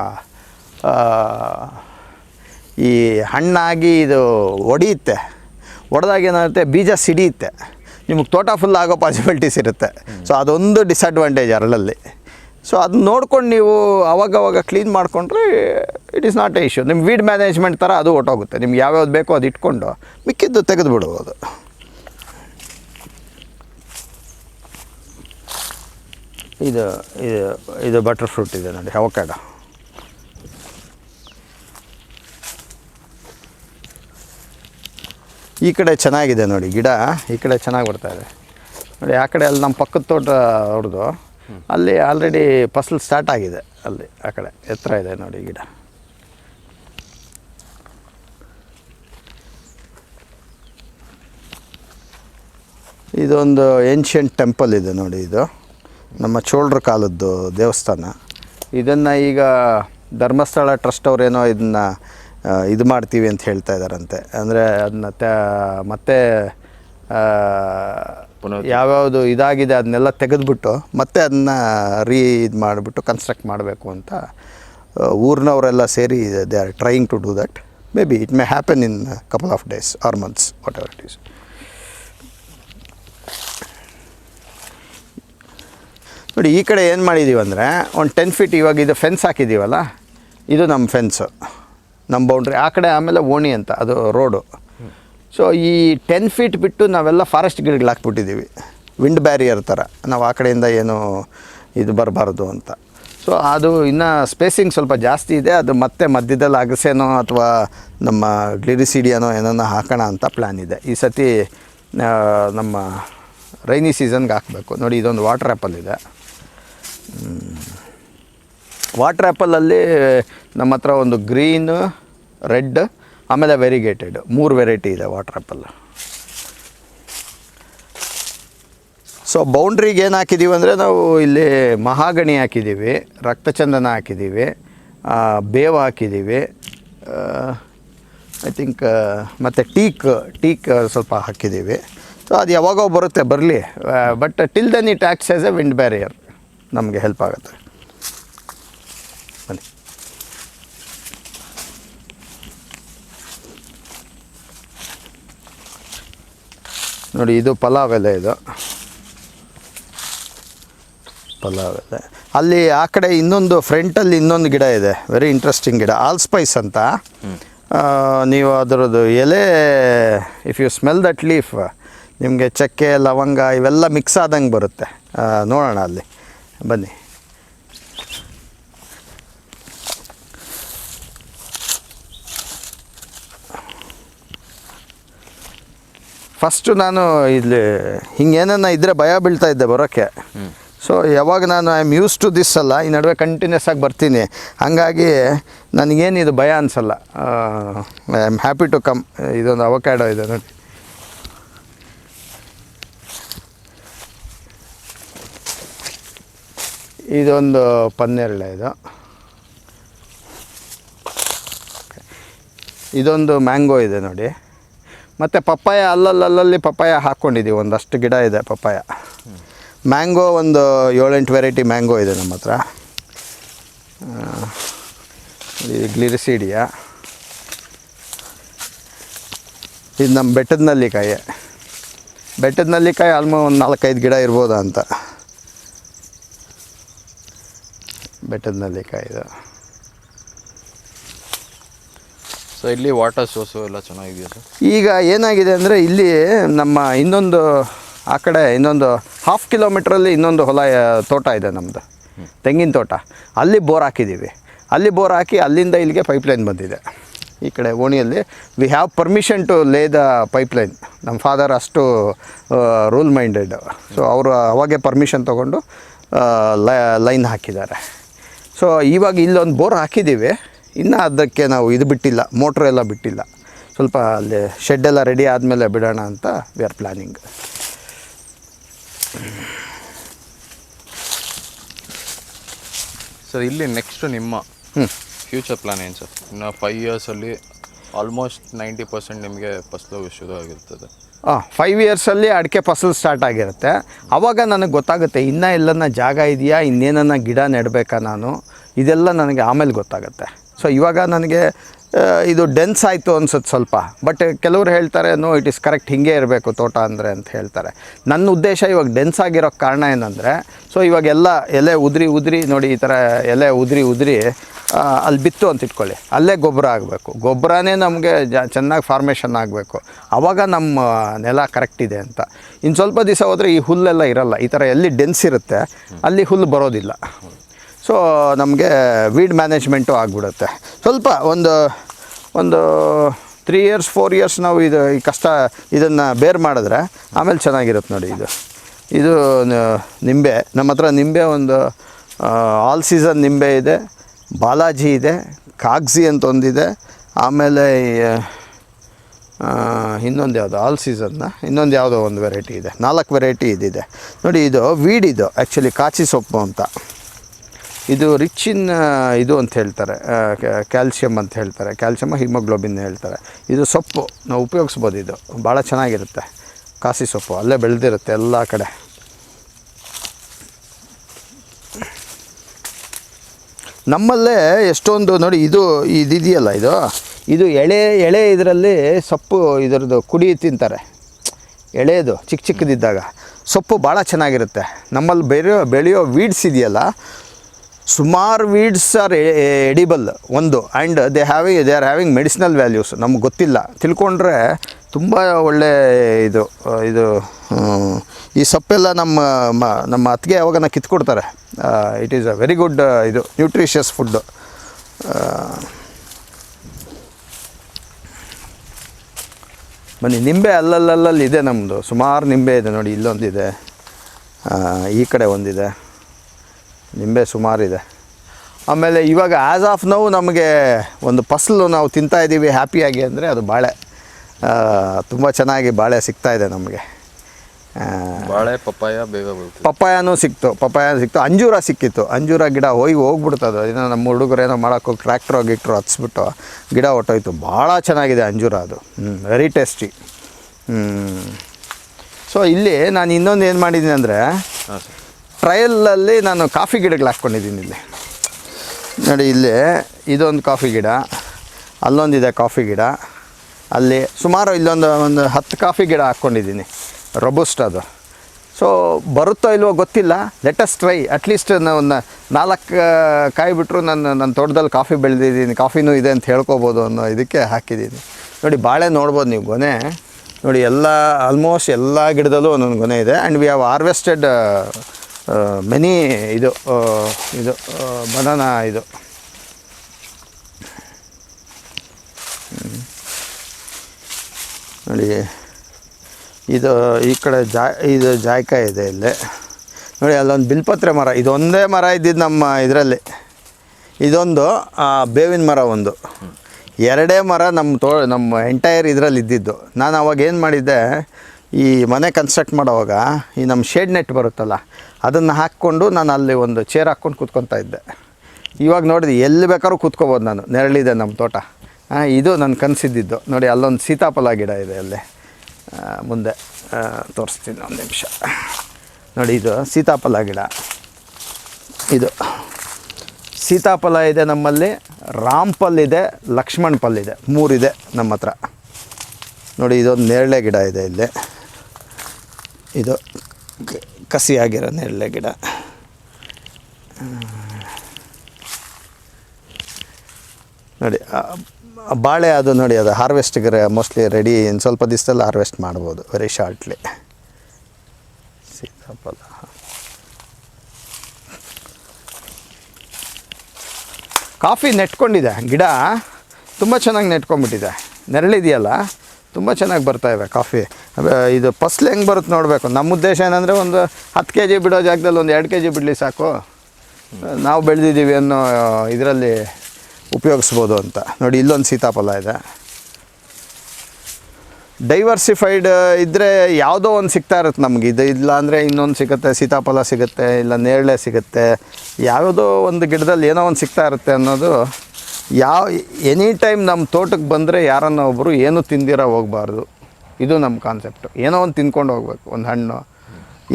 ಈ ಹಣ್ಣಾಗಿ ಇದು ಒಡೆಯುತ್ತೆ. ಒಡೆದಾಗ ಏನಾಗುತ್ತೆ ಬೀಜ ಸಿಡಿಯುತ್ತೆ. ನಿಮಗೆ ತೋಟ ಫುಲ್ ಆಗೋ ಪಾಸಿಬಿಲಿಟೀಸ್ ಇರುತ್ತೆ. ಸೊ ಅದೊಂದು ಡಿಸ್ಅಡ್ವಾಂಟೇಜ್ ಅರಳಲ್ಲಿ ಸೊ ಅದನ್ನ ನೋಡ್ಕೊಂಡು ನೀವು ಅವಾಗವಾಗ ಕ್ಲೀನ್ ಮಾಡಿಕೊಂಡ್ರೆ it is not a issue ನಿಮ್ಮ ವೀಡ್ ಮ್ಯಾನೇಜ್ಮೆಂಟ್ ಥರ ಅದು ಹೊಟ್ಟೋಗುತ್ತೆ ನಿಮ್ಗೆ ಯಾವ್ಯಾವ್ದು ಬೇಕೋ ಅದು ಇಟ್ಕೊಂಡು ಮಿಕ್ಕಿದ್ದು ತೆಗೆದು ಬಿಡ್ಬೋದು ಇದು ಇದು ಇದು ಬಟರ್ ಫ್ರೂಟ್ ಇದೆ ನೋಡಿ ಅವಕಾಡ ಈ ಕಡೆ ಚೆನ್ನಾಗಿದೆ ನೋಡಿ, ಗಿಡ ಈ ಕಡೆ ಚೆನ್ನಾಗಿ ಬರ್ತಾ ಇದೆ. ನೋಡಿ, ಆ ಕಡೆ ಅಲ್ಲಿ ನಮ್ಮ ಪಕ್ಕದ ತೋಟ ಅವ್ರದ್ದು, ಅಲ್ಲಿ ಆಲ್ರೆಡಿ ಫಸಲು ಸ್ಟಾರ್ಟ್ ಆಗಿದೆ ಅಲ್ಲಿ, ಆ ಕಡೆ ಎತ್ತರ ಇದೆ ನೋಡಿ ಗಿಡ. ಇದೊಂದು ಏನ್ಷಿಯಂಟ್ ಟೆಂಪಲ್ ಇದೆ ನೋಡಿ ಇದು, ನಮ್ಮ ಚೋಳರ ಕಾಲದ್ದು ದೇವಸ್ಥಾನ. ಇದನ್ನು ಈಗ ಧರ್ಮಸ್ಥಳ ಟ್ರಸ್ಟ್ ಅವರೇನೋ ಇದನ್ನು ಇದು ಮಾಡ್ತೀವಿ ಅಂತ ಹೇಳ್ತಾ ಇದ್ದಾರಂತೆ ಅಂದರೆ ಅದನ್ನ ಮತ್ತೆ ಯಾವ್ಯಾವುದು ಇದಾಗಿದೆ ಅದನ್ನೆಲ್ಲ ತೆಗೆದುಬಿಟ್ಟು ಮತ್ತೆ ಅದನ್ನ ರೀ ಇದು ಮಾಡಿಬಿಟ್ಟು ಕನ್ಸ್ಟ್ರಕ್ಟ್ ಮಾಡಬೇಕು ಅಂತ ಊರಿನವರೆಲ್ಲ ಸೇರಿ they are trying to do that maybe it may happen in couple of days or months whatever it is ನೋಡಿ ಈ ಕಡೆ ಏನು ಮಾಡಿದ್ದೀವಿ ಅಂದರೆ ಒಂದು ಟೆನ್ ಫೀಟ್ ಇವಾಗ ಇದು ಫೆನ್ಸ್ ಹಾಕಿದ್ದೀವಲ್ಲ ಇದು ನಮ್ಮ ಫೆನ್ಸು ನಮ್ಮ ಬೌಂಡ್ರಿ ಆ ಕಡೆ ಆಮೇಲೆ ಓಣಿ ಅಂತ, ಅದು ರೋಡು ಸೊ ಈ ಟೆನ್ ಫೀಟ್ ಬಿಟ್ಟು ನಾವೆಲ್ಲ ಫಾರೆಸ್ಟ್ ಗಿಡಗಳು ಹಾಕ್ಬಿಟ್ಟಿದ್ದೀವಿ. ವಿಂಡ್ ಬ್ಯಾರಿಯರ್ ಥರ. ನಾವು ಆ ಕಡೆಯಿಂದ ಏನು ಇದು ಬರಬಾರ್ದು ಅಂತ. ಸೊ ಅದು ಇನ್ನು ಸ್ಪೇಸಿಂಗ್ ಸ್ವಲ್ಪ ಜಾಸ್ತಿ ಇದೆ. ಅದು ಮತ್ತೆ ಮಧ್ಯದಲ್ಲಿ ಅಗಸೆನೋ ಅಥವಾ ನಮ್ಮ ಗ್ಲಿರಿಸಿಡಿಯನೋ ಏನೋ ಹಾಕೋಣ ಅಂತ ಪ್ಲ್ಯಾನ್ ಇದೆ. ಈ ಸತಿ ನಮ್ಮ ರೈನಿ ಸೀಸನ್ಗೆ ಹಾಕಬೇಕು. ನೋಡಿ, ಇದೊಂದು ವಾಟರ್ ಆ್ಯಪಲ್ ಇದೆ. ವಾಟರ್ ಆ್ಯಪಲಲ್ಲಿ ನಮ್ಮ ಹತ್ರ ಒಂದು ಗ್ರೀನ್ ರೆಡ್ ಆಮೇಲೆ ವೆರಿಗೇಟೆಡ್ ಮೂರು ವೆರೈಟಿ ಇದೆ ವಾಟರ್ ಆ್ಯಪಲ್ ಸೊ ಬೌಂಡ್ರಿಗೆ ಏನು ಹಾಕಿದ್ದೀವಿ ಅಂದರೆ ನಾವು ಇಲ್ಲಿ ಮಹಾಗಣಿ ಹಾಕಿದ್ದೀವಿ ರಕ್ತಚಂದನ ಹಾಕಿದ್ದೀವಿ ಬೇವು ಹಾಕಿದ್ದೀವಿ ಐ ಥಿಂಕ್ ಮತ್ತು ಟೀಕ್ ಟೀಕ್ ಸ್ವಲ್ಪ ಹಾಕಿದ್ದೀವಿ ಸೊ ಅದು ಯಾವಾಗೋ ಬರುತ್ತೆ, ಬರಲಿ. But till then it acts as a wind barrier ನಮಗೆ ಹೆಲ್ಪ್ ಆಗುತ್ತೆ. ನೋಡಿ, ಇದು ಪಲಾವ್ ಎಲೆ ಇದು. ಪಲಾವ್ ಎಲೆ. ಅಲ್ಲಿ ಆ ಕಡೆ ಇನ್ನೊಂದು ಫ್ರಂಟಲ್ಲಿ ಇನ್ನೊಂದು ಗಿಡ ಇದೆ. ವೆರಿ ಇಂಟ್ರೆಸ್ಟಿಂಗ್ ಗಿಡ. ಆಲ್ ಸ್ಪೈಸ್ ಅಂತ. ನೀವು ಅದರದ್ದು ಎಲೆ if you smell that leaf ನಿಮಗೆ ಚಕ್ಕೆ, ಲವಂಗ ಇವೆಲ್ಲ ಮಿಕ್ಸ್ ಆದಂಗೆ ಬರುತ್ತೆ. ನೋಡೋಣ ಅಲ್ಲಿ. ಬನ್ನಿ. ಫಸ್ಟು ನಾನು ಇಲ್ಲಿ ಹಿಂಗೇನನ್ನ ಇದ್ದರೆ ಭಯ ಬೀಳ್ತಾ ಇದ್ದೆ ಬರೋಕ್ಕೆ. ಸೊ ಯಾವಾಗ ನಾನು I am use to this ಅಲ್ಲ ಈ ನಡುವೆ ಕಂಟಿನ್ಯೂಸ್ ಆಗಿ ಬರ್ತೀನಿ. ಹಾಗಾಗಿ ನನಗೇನು ಇದು ಭಯ ಅನಿಸಲ್ಲ. I am happy to come ಇದೊಂದು ಅವಕ್ಯಾಡೋ ಇದೆ ನೋಡಿ. ಇದೊಂದು ಪನ್ನೆರಳೆ ಇದು. ಇದೊಂದು ಮ್ಯಾಂಗೋ ಇದೆ ನೋಡಿ. ಮತ್ತು ಪಪ್ಪಾಯ ಅಲ್ಲಲ್ಲಲ್ಲಿ ಅಲ್ಲಲ್ಲಿ ಪಪ್ಪಾಯ ಹಾಕ್ಕೊಂಡಿದ್ದೀವಿ ಒಂದಷ್ಟು ಗಿಡ ಇದೆ ಪಪ್ಪಾಯ. ಮ್ಯಾಂಗೋ ಒಂದು ಏಳೆಂಟು ವೆರೈಟಿ ಮ್ಯಾಂಗೋ ಇದೆ ನಮ್ಮ ಹತ್ರ. ಗ್ಲಿರಿಸಿಡಿಯಾ. ಇದು ನಮ್ಮ ಬೆಟ್ಟದ ನಲ್ಲಿಕಾಯಿ ಬೆಟ್ಟದ ನಲ್ಲಿಕಾಯಿ ಆಲ್ಮೋ ಒಂದು ನಾಲ್ಕೈದು ಗಿಡ ಇರ್ಬೋದಾ ಅಂತ. ಬೆಟ್ಟದ ನಲ್ಲಿಕಾಯಿ ಇದು. ಇಲ್ಲಿ ವಾಟರ್ ಸೋರ್ಸು ಎಲ್ಲ ಚೆನ್ನಾಗಿದೆಯಾ ಸರ್ ಈಗ ಏನಾಗಿದೆ ಅಂದರೆ ಇಲ್ಲಿ ನಮ್ಮ ಇನ್ನೊಂದು, ಆ ಕಡೆ ಇನ್ನೊಂದು ಹಾಫ್ ಕಿಲೋಮೀಟ್ರಲ್ಲಿ ಇನ್ನೊಂದು ಹೊಲ ತೋಟ ಇದೆ ನಮ್ಮದು ತೆಂಗಿನ ತೋಟ. ಅಲ್ಲಿ ಬೋರ್ ಹಾಕಿದ್ದೀವಿ. ಅಲ್ಲಿ ಬೋರ್ ಹಾಕಿ ಅಲ್ಲಿಂದ ಇಲ್ಲಿಗೆ ಪೈಪ್ಲೈನ್ ಬಂದಿದೆ. ಈ ಕಡೆ ಓಣಿಯಲ್ಲಿ we have permission to lay the pipeline ನಮ್ಮ ಫಾದರ್ ಅಷ್ಟು ರೂಲ್ ಮೈಂಡೆಡ್ ಸೊ ಅವರು ಅವಾಗೆ ಪರ್ಮಿಷನ್ ತೊಗೊಂಡು ಲೈನ್ ಹಾಕಿದ್ದಾರೆ. ಸೊ ಇವಾಗ ಇಲ್ಲೊಂದು ಬೋರ್ ಹಾಕಿದ್ದೀವಿ. ಇನ್ನು ಅದಕ್ಕೆ ನಾವು ಇದು ಬಿಟ್ಟಿಲ್ಲ ಮೋಟ್ರ್ ಎಲ್ಲ ಬಿಟ್ಟಿಲ್ಲ. ಸ್ವಲ್ಪ ಅಲ್ಲಿ ಶೆಡ್ ಎಲ್ಲ ರೆಡಿ ಆದಮೇಲೆ ಬಿಡೋಣ ಅಂತ ವಿ ಆರ್ ಪ್ಲ್ಯಾನಿಂಗ್ ಸರ್ ಇಲ್ಲಿ ನೆಕ್ಸ್ಟ್ ನಿಮ್ಮ ಫ್ಯೂಚರ್ ಪ್ಲ್ಯಾನ್ ಏನು ಸರ್ ಇನ್ನು ಫೈವ್ ಇಯರ್ಸಲ್ಲಿ ಆಲ್ಮೋಸ್ಟ್ ನೈಂಟಿ ಪರ್ಸೆಂಟ್ ನಿಮಗೆ ಫಸಲು ಶುರು ಆಗಿರ್ತದೆ. ಹಾಂ ಫೈವ್ ಇಯರ್ಸಲ್ಲಿ ಅಡಿಕೆ ಫಸಲು ಸ್ಟಾರ್ಟ್ ಆಗಿರುತ್ತೆ. ಆವಾಗ ನನಗೆ ಗೊತ್ತಾಗುತ್ತೆ ಇನ್ನೂ ಎಲ್ಲನ ಜಾಗ ಇದೆಯಾ ಇನ್ನೇನನ್ನ ಗಿಡ ನೆಡಬೇಕಾ ನಾನು? ಇದೆಲ್ಲ ನನಗೆ ಆಮೇಲೆ ಗೊತ್ತಾಗುತ್ತೆ. ಸೊ ಇವಾಗ ನನಗೆ ಇದು ಡೆನ್ಸ್ ಆಯಿತು ಅನ್ಸುತ್ತೆ ಸ್ವಲ್ಪ. ಬಟ್ ಕೆಲವರು ಹೇಳ್ತಾರೆ ನೋ ಇಟ್ ಇಸ್ ಕರೆಕ್ಟ್ ಹಿಂಗೆ ಇರಬೇಕು ತೋಟ ಅಂದರೆ, ಅಂತ ಹೇಳ್ತಾರೆ. ನನ್ನ ಉದ್ದೇಶ ಇವಾಗ ಡೆನ್ಸ್ ಆಗಿರೋ ಕಾರಣ ಏನಂದರೆ ಸೊ ಇವಾಗ ಎಲ್ಲ ಎಲೆ ಉದುರಿ ಉದುರಿ, ನೋಡಿ ಈ ಥರ ಎಲೆ ಉದುರಿ ಉದುರಿ ಅಲ್ಲಿ ಬಿತ್ತು ಅಂತ ಇಟ್ಕೊಳ್ಳಿ. ಅಲ್ಲೇ ಗೊಬ್ಬರ ಆಗಬೇಕು. ಗೊಬ್ಬರನೇ ನಮಗೆ ಚೆನ್ನಾಗಿ ಫಾರ್ಮೇಷನ್ ಆಗಬೇಕು. ಆವಾಗ ನಮ್ಮ ನೆಲ ಕರೆಕ್ಟ್ ಇದೆ ಅಂತ. ಇನ್ನು ಸ್ವಲ್ಪ ದಿವಸ ಹೋದರೆ ಈ ಹುಲ್ಲೆಲ್ಲ ಇರಲ್ಲ. ಈ ಥರ ಎಲ್ಲಿ ಡೆನ್ಸ್ ಇರುತ್ತೆ, ಅಲ್ಲಿ ಹುಲ್ಲು ಬರೋದಿಲ್ಲ. ಸೊ ನಮಗೆ ವೀಡ್ ಮ್ಯಾನೇಜ್ಮೆಂಟು ಆಗಿಬಿಡುತ್ತೆ. ಸ್ವಲ್ಪ ಒಂದು ಒಂದು ತ್ರೀ ಇಯರ್ಸ್ ಫೋರ್ ಇಯರ್ಸ್ ನಾವು ಇದು, ಈ ಕಷ್ಟ ಇದನ್ನು ಬೇರ್ ಮಾಡಿದ್ರೆ ಆಮೇಲೆ ಚೆನ್ನಾಗಿರುತ್ತೆ ನೋಡಿ ಇದು. ಇದು ನಿಂಬೆ. ನಮ್ಮ ಹತ್ರ ನಿಂಬೆ ಒಂದು ಆಲ್ ಸೀಸನ್ ನಿಂಬೆ ಇದೆ, ಬಾಲಾಜಿ ಇದೆ ಕಾಗ್ಜಿ ಅಂತ ಒಂದಿದೆ, ಆಮೇಲೆ ಇನ್ನೊಂದು ಯಾವುದು ಆಲ್ ಸೀಸನ್ನ ಇನ್ನೊಂದು ಯಾವುದೋ ಒಂದು ವೆರೈಟಿ ಇದೆ. ನಾಲ್ಕು ವೆರೈಟಿ ಇದಿದೆ. ನೋಡಿ ಇದು ವೀಡ್ ಇದು ಆ್ಯಕ್ಚುಲಿ ಕಾಚಿ ಸೊಪ್ಪು ಅಂತ. ಇದು ರಿಚ್ ಇನ್ ಇದು ಅಂತ ಹೇಳ್ತಾರೆ. ಕ್ಯಾಲ್ಸಿಯಂ ಅಂತ ಹೇಳ್ತಾರೆ. ಕ್ಯಾಲ್ಸಿಯಮ್ ಹಿಮೋಗ್ಲೋಬಿನ್ ಹೇಳ್ತಾರೆ. ಇದು ಸೊಪ್ಪು. ನಾವು ಉಪಯೋಗಿಸ್ಬೋದು ಇದು. ಭಾಳ ಚೆನ್ನಾಗಿರುತ್ತೆ. ಕಾಸಿ ಸೊಪ್ಪು. ಅಲ್ಲೇ ಬೆಳೆದಿರುತ್ತೆ ಎಲ್ಲ ಕಡೆ. ನಮ್ಮಲ್ಲೇ ಎಷ್ಟೊಂದು ನೋಡಿ, ಇದು ಇದಿದೆಯಲ್ಲ ಇದು? ಇದು ಎಳೆ ಎಳೆ ಇದರಲ್ಲಿ ಸೊಪ್ಪು ಇದರದ್ದು ಕುಡಿ ತಿಂತಾರೆ. ಎಳೆದು ಚಿಕ್ಕ ಚಿಕ್ಕದಿದ್ದಾಗ. ಸೊಪ್ಪು ಭಾಳ ಚೆನ್ನಾಗಿರುತ್ತೆ. ನಮ್ಮಲ್ಲಿ ಬೆಳೆಯೋ ಬೆಳೆಯೋ ವೀಡ್ಸ್ ಇದೆಯಲ್ಲ ಸುಮಾರು ವೀಡ್ಸ್ ಆರ್ ಎಡಿಬಲ್ ಒಂದು. And they having they are having medicinal values ನಮ್ಗೆ ಗೊತ್ತಿಲ್ಲ. ತಿಳ್ಕೊಂಡ್ರೆ ತುಂಬ ಒಳ್ಳೆ ಇದು ಇದು ಈ ಸೊಪ್ಪೆಲ್ಲ ನಮ್ಮ ನಮ್ಮ ಅತ್ತಿಗೆ ಯಾವಾಗ ಕಿತ್ಕೊಡ್ತಾರೆ. It is a very good ಇದು ನ್ಯೂಟ್ರಿಷಿಯಸ್ ಫುಡ್ಡು ಬನ್ನಿ, ನಿಂಬೆ ಅಲ್ಲಲ್ಲಲ್ಲಿ ಇದೆ ನಮ್ಮದು ಸುಮಾರು ನಿಂಬೆ ಇದೆ ನೋಡಿ, ಇಲ್ಲೊಂದಿದೆ. ಈ ಕಡೆ ಒಂದಿದೆ. ನಿಂಬೆ ಸುಮಾರಿದೆ ಆಮೇಲೆ ಇವಾಗ ಆ್ಯಸ್ ಆಫ್ ನೌ ನಮಗೆ ಒಂದು ಫಸಲು ನಾವು ತಿಂತಾ ಇದ್ದೀವಿ ಹ್ಯಾಪಿಯಾಗಿ ಅಂದರೆ ಅದು ಬಾಳೆ. ತುಂಬ ಚೆನ್ನಾಗಿ ಬಾಳೆ ಸಿಗ್ತಾ ಇದೆ ನಮಗೆ. ಬಾಳೆ ಪಪ್ಪಾಯ ಬೇಗ ಪಪ್ಪಾಯನೂ ಸಿಕ್ತು ಪಪ್ಪಾಯ ಸಿಕ್ತು. ಅಂಜೂರ ಸಿಕ್ಕಿತ್ತು. ಅಂಜೂರ ಗಿಡ ಹೋಗಿ ಹೋಗ್ಬಿಡ್ತದೆ ಇನ್ನು ನಮ್ಮ ಹುಡುಗರು ಏನೋ ಮಾಡೋಕ್ಕೆ ಹೋಗಿ ಟ್ರ್ಯಾಕ್ಟ್ರೋ ಗಿಟ್ರೋ ಹತ್ಸ್ಬಿಟ್ಟು ಗಿಡ ಹೊಟ್ಟೋಯ್ತು ಭಾಳ ಚೆನ್ನಾಗಿದೆ ಅಂಜೂರ ಅದು. ಹ್ಞೂ ವೆರಿ ಟೇಸ್ಟಿ ಹ್ಞೂ ಸೊ ಇಲ್ಲಿ ನಾನು ಇನ್ನೊಂದು ಏನು ಮಾಡಿದ್ದೀನಿ ಅಂದರೆ ಟ್ರಯಲಲ್ಲಿ ನಾನು ಕಾಫಿ ಗಿಡಗಳು ಹಾಕ್ಕೊಂಡಿದ್ದೀನಿ ಇಲ್ಲಿ. ನೋಡಿ ಇಲ್ಲಿ ಇದೊಂದು ಕಾಫಿ ಗಿಡ, ಅಲ್ಲೊಂದಿದೆ ಕಾಫಿ ಗಿಡ. ಅಲ್ಲಿ ಸುಮಾರು ಇಲ್ಲೊಂದು ಒಂದು ಹತ್ತು ಕಾಫಿ ಗಿಡ ಹಾಕ್ಕೊಂಡಿದ್ದೀನಿ ರೊಬುಸ್ಟ್ ಅದು. ಸೊ ಬರುತ್ತೋ ಇಲ್ವೋ ಗೊತ್ತಿಲ್ಲ. ಲೆಟಸ್ಟ್ ಟ್ರೈ ಅಟ್ಲೀಸ್ಟ್ ನಾವು ನಾಲ್ಕು ಕಾಯಿ ಬಿಟ್ಟರು ನಾನು ನನ್ನ ತೋಟದಲ್ಲಿ ಕಾಫಿ ಬೆಳೆದಿದ್ದೀನಿ. ಕಾಫಿನೂ ಇದೆ ಅಂತ ಹೇಳ್ಕೊಬೋದು ಅನ್ನೋ ಇದಕ್ಕೆ ಹಾಕಿದ್ದೀನಿ. ನೋಡಿ, ಬಾಳೆ ನೋಡ್ಬೋದು ನೀವು ಗೊನೆ. ನೋಡಿ, ಎಲ್ಲ ಆಲ್ಮೋಸ್ಟ್ ಎಲ್ಲ ಗಿಡದಲ್ಲೂ ಒಂದೊಂದು ಗೊನೆ ಇದೆ. And we have harvested many ಇದು ಇದು ಬನಾನಾ ಇದು. ನೋಡಿ, ಇದು ಈ ಕಡೆ ಜಾ ಇದು ಜಾಯ್ಕಾಯಿ ಇದೆ ಇಲ್ಲಿ. ನೋಡಿ, ಅಲ್ಲೊಂದು ಬಿಲ್ಪತ್ರೆ ಮರ, ಇದೊಂದೇ ಮರ ಇದ್ದಿದ್ದು ನಮ್ಮ ಇದರಲ್ಲಿ. ಇದೊಂದು ಬೇವಿನ ಮರ ಒಂದು. ಎರಡೇ ಮರ ನಮ್ಮ ತೋ ನಮ್ಮ ಎಂಟೈರ್ ಇದರಲ್ಲಿ ಇದ್ದಿದ್ದು. ನಾನು ಅವಾಗ ಏನು ಮಾಡಿದ್ದೆ, ಈ ಮನೆ ಕನ್ಸ್ಟ್ರಕ್ಟ್ ಮಾಡೋವಾಗ ಈ ನಮ್ಮ ಶೇಡ್ ನೆಟ್ ಬರುತ್ತಲ್ಲ ಅದನ್ನು ಹಾಕ್ಕೊಂಡು ನಾನು ಅಲ್ಲಿ ಒಂದು ಚೇರ್ ಹಾಕ್ಕೊಂಡು ಕೂತ್ಕೊತಾ ಇದ್ದೆ. ಇವಾಗ ನೋಡಿದೆ ಎಲ್ಲಿ ಬೇಕಾದ್ರೂ ಕೂತ್ಕೋಬೋದು ನಾನು. ನೆರಳಿದೆ ನಮ್ಮ ತೋಟ. ಹಾಂ ಇದು ನನ್ನ ಕನಸಿದ್ದಿದ್ದು. ನೋಡಿ, ಅಲ್ಲೊಂದು ಸೀತಾಫಲ ಗಿಡ ಇದೆ ಅಲ್ಲಿ. ಮುಂದೆ. ತೋರಿಸ್ತೀನಿ ಒಂದು ನಿಮಿಷ. ನೋಡಿ, ಇದು ಸೀತಾಫಲ ಗಿಡ. ಇದು. ಸೀತಾಫಲ ಇದೆ ನಮ್ಮಲ್ಲಿ. ರಾಮ್ಫಲ್ ಇದೆ, ಲಕ್ಷ್ಮಣ್ ಪಲ್ ಇದೆ. ಮೂರಿದೆ ನಮ್ಮ ಹತ್ರ. ನೋಡಿ, ಇದೊಂದು ನೇರಳೆ ಗಿಡ ಇದೆ ಇಲ್ಲಿ. ಇದು. ಕಸಿಯಾಗಿರೋ ನೆರಳೆ ಗಿಡ. ನೋಡಿ ಬಾಳೆ ಅದು ನೋಡಿ, ಅದು ಹಾರ್ವೆಸ್ಟ್ಗೆ ಮೋಸ್ಟ್ಲಿ ರೆಡಿ ಇನ್ನು ಸ್ವಲ್ಪ ದಿವಸದಲ್ಲಿ ಹಾರ್ವೆಸ್ಟ್ ಮಾಡ್ಬೋದು ವೆರಿ ಶಾರ್ಟ್ಲಿ ಸೀತಾಫಲ ಕಾಫಿ ನೆಟ್ಕೊಂಡಿದೆ, ಗಿಡ. ತುಂಬ ಚೆನ್ನಾಗಿ ನೆಟ್ಕೊಂಡ್ಬಿಟ್ಟಿದೆ. ನೆರಳಿದೆಯಲ್ಲ? ತುಂಬ ಚೆನ್ನಾಗಿ ಬರ್ತಾ ಇವೆ ಕಾಫಿ. ಇದು ಫಸ್ಲು ಹೆಂಗೆ ಬರುತ್ತೆ ನೋಡಬೇಕು. ನಮ್ಮ ಉದ್ದೇಶ ಏನಂದರೆ ಒಂದು ಹತ್ತು ಕೆ ಜಿ ಬಿಡೋ ಜಾಗದಲ್ಲಿ ಒಂದು ಎರಡು ಕೆ ಜಿ ಬಿಡಲಿ ಸಾಕು. ನಾವು ಬೆಳೆದಿದ್ದೀವಿ ಅನ್ನೋ ಇದರಲ್ಲಿ ಉಪಯೋಗಿಸ್ಬೋದು ಅಂತ. ನೋಡಿ, ಇಲ್ಲೊಂದು ಸೀತಾಫಲ ಇದೆ. ಡೈವರ್ಸಿಫೈಡ್ ಇದ್ದರೆ ಯಾವುದೋ ಒಂದು ಸಿಗ್ತಾ ಇರುತ್ತೆ ನಮ್ಗೆ. ಇದು ಇಲ್ಲ ಅಂದರೆ ಇನ್ನೊಂದು ಸಿಗುತ್ತೆ, ಸೀತಾಫಲ ಸಿಗುತ್ತೆ, ಇಲ್ಲ ನೇರಳೆ ಸಿಗುತ್ತೆ. ಯಾವುದೋ ಒಂದು ಗಿಡದಲ್ಲಿ ಏನೋ ಒಂದು ಸಿಗ್ತಾ ಇರುತ್ತೆ ಅನ್ನೋದು ಯಾವ ಎನಿ ಟೈಮ್ ನಮ್ಮ ತೋಟಕ್ಕೆ ಬಂದರೆ ಯಾರನ್ನ ಒಬ್ಬರು ಏನು ತಿಂದಿರ ಹೋಗಬಾರ್ದು. ಇದು ನಮ್ಮ ಕಾನ್ಸೆಪ್ಟು ಏನೋ ಒಂದು ತಿನ್ಕೊಂಡು ಹೋಗ್ಬೇಕು ಒಂದು ಹಣ್ಣು.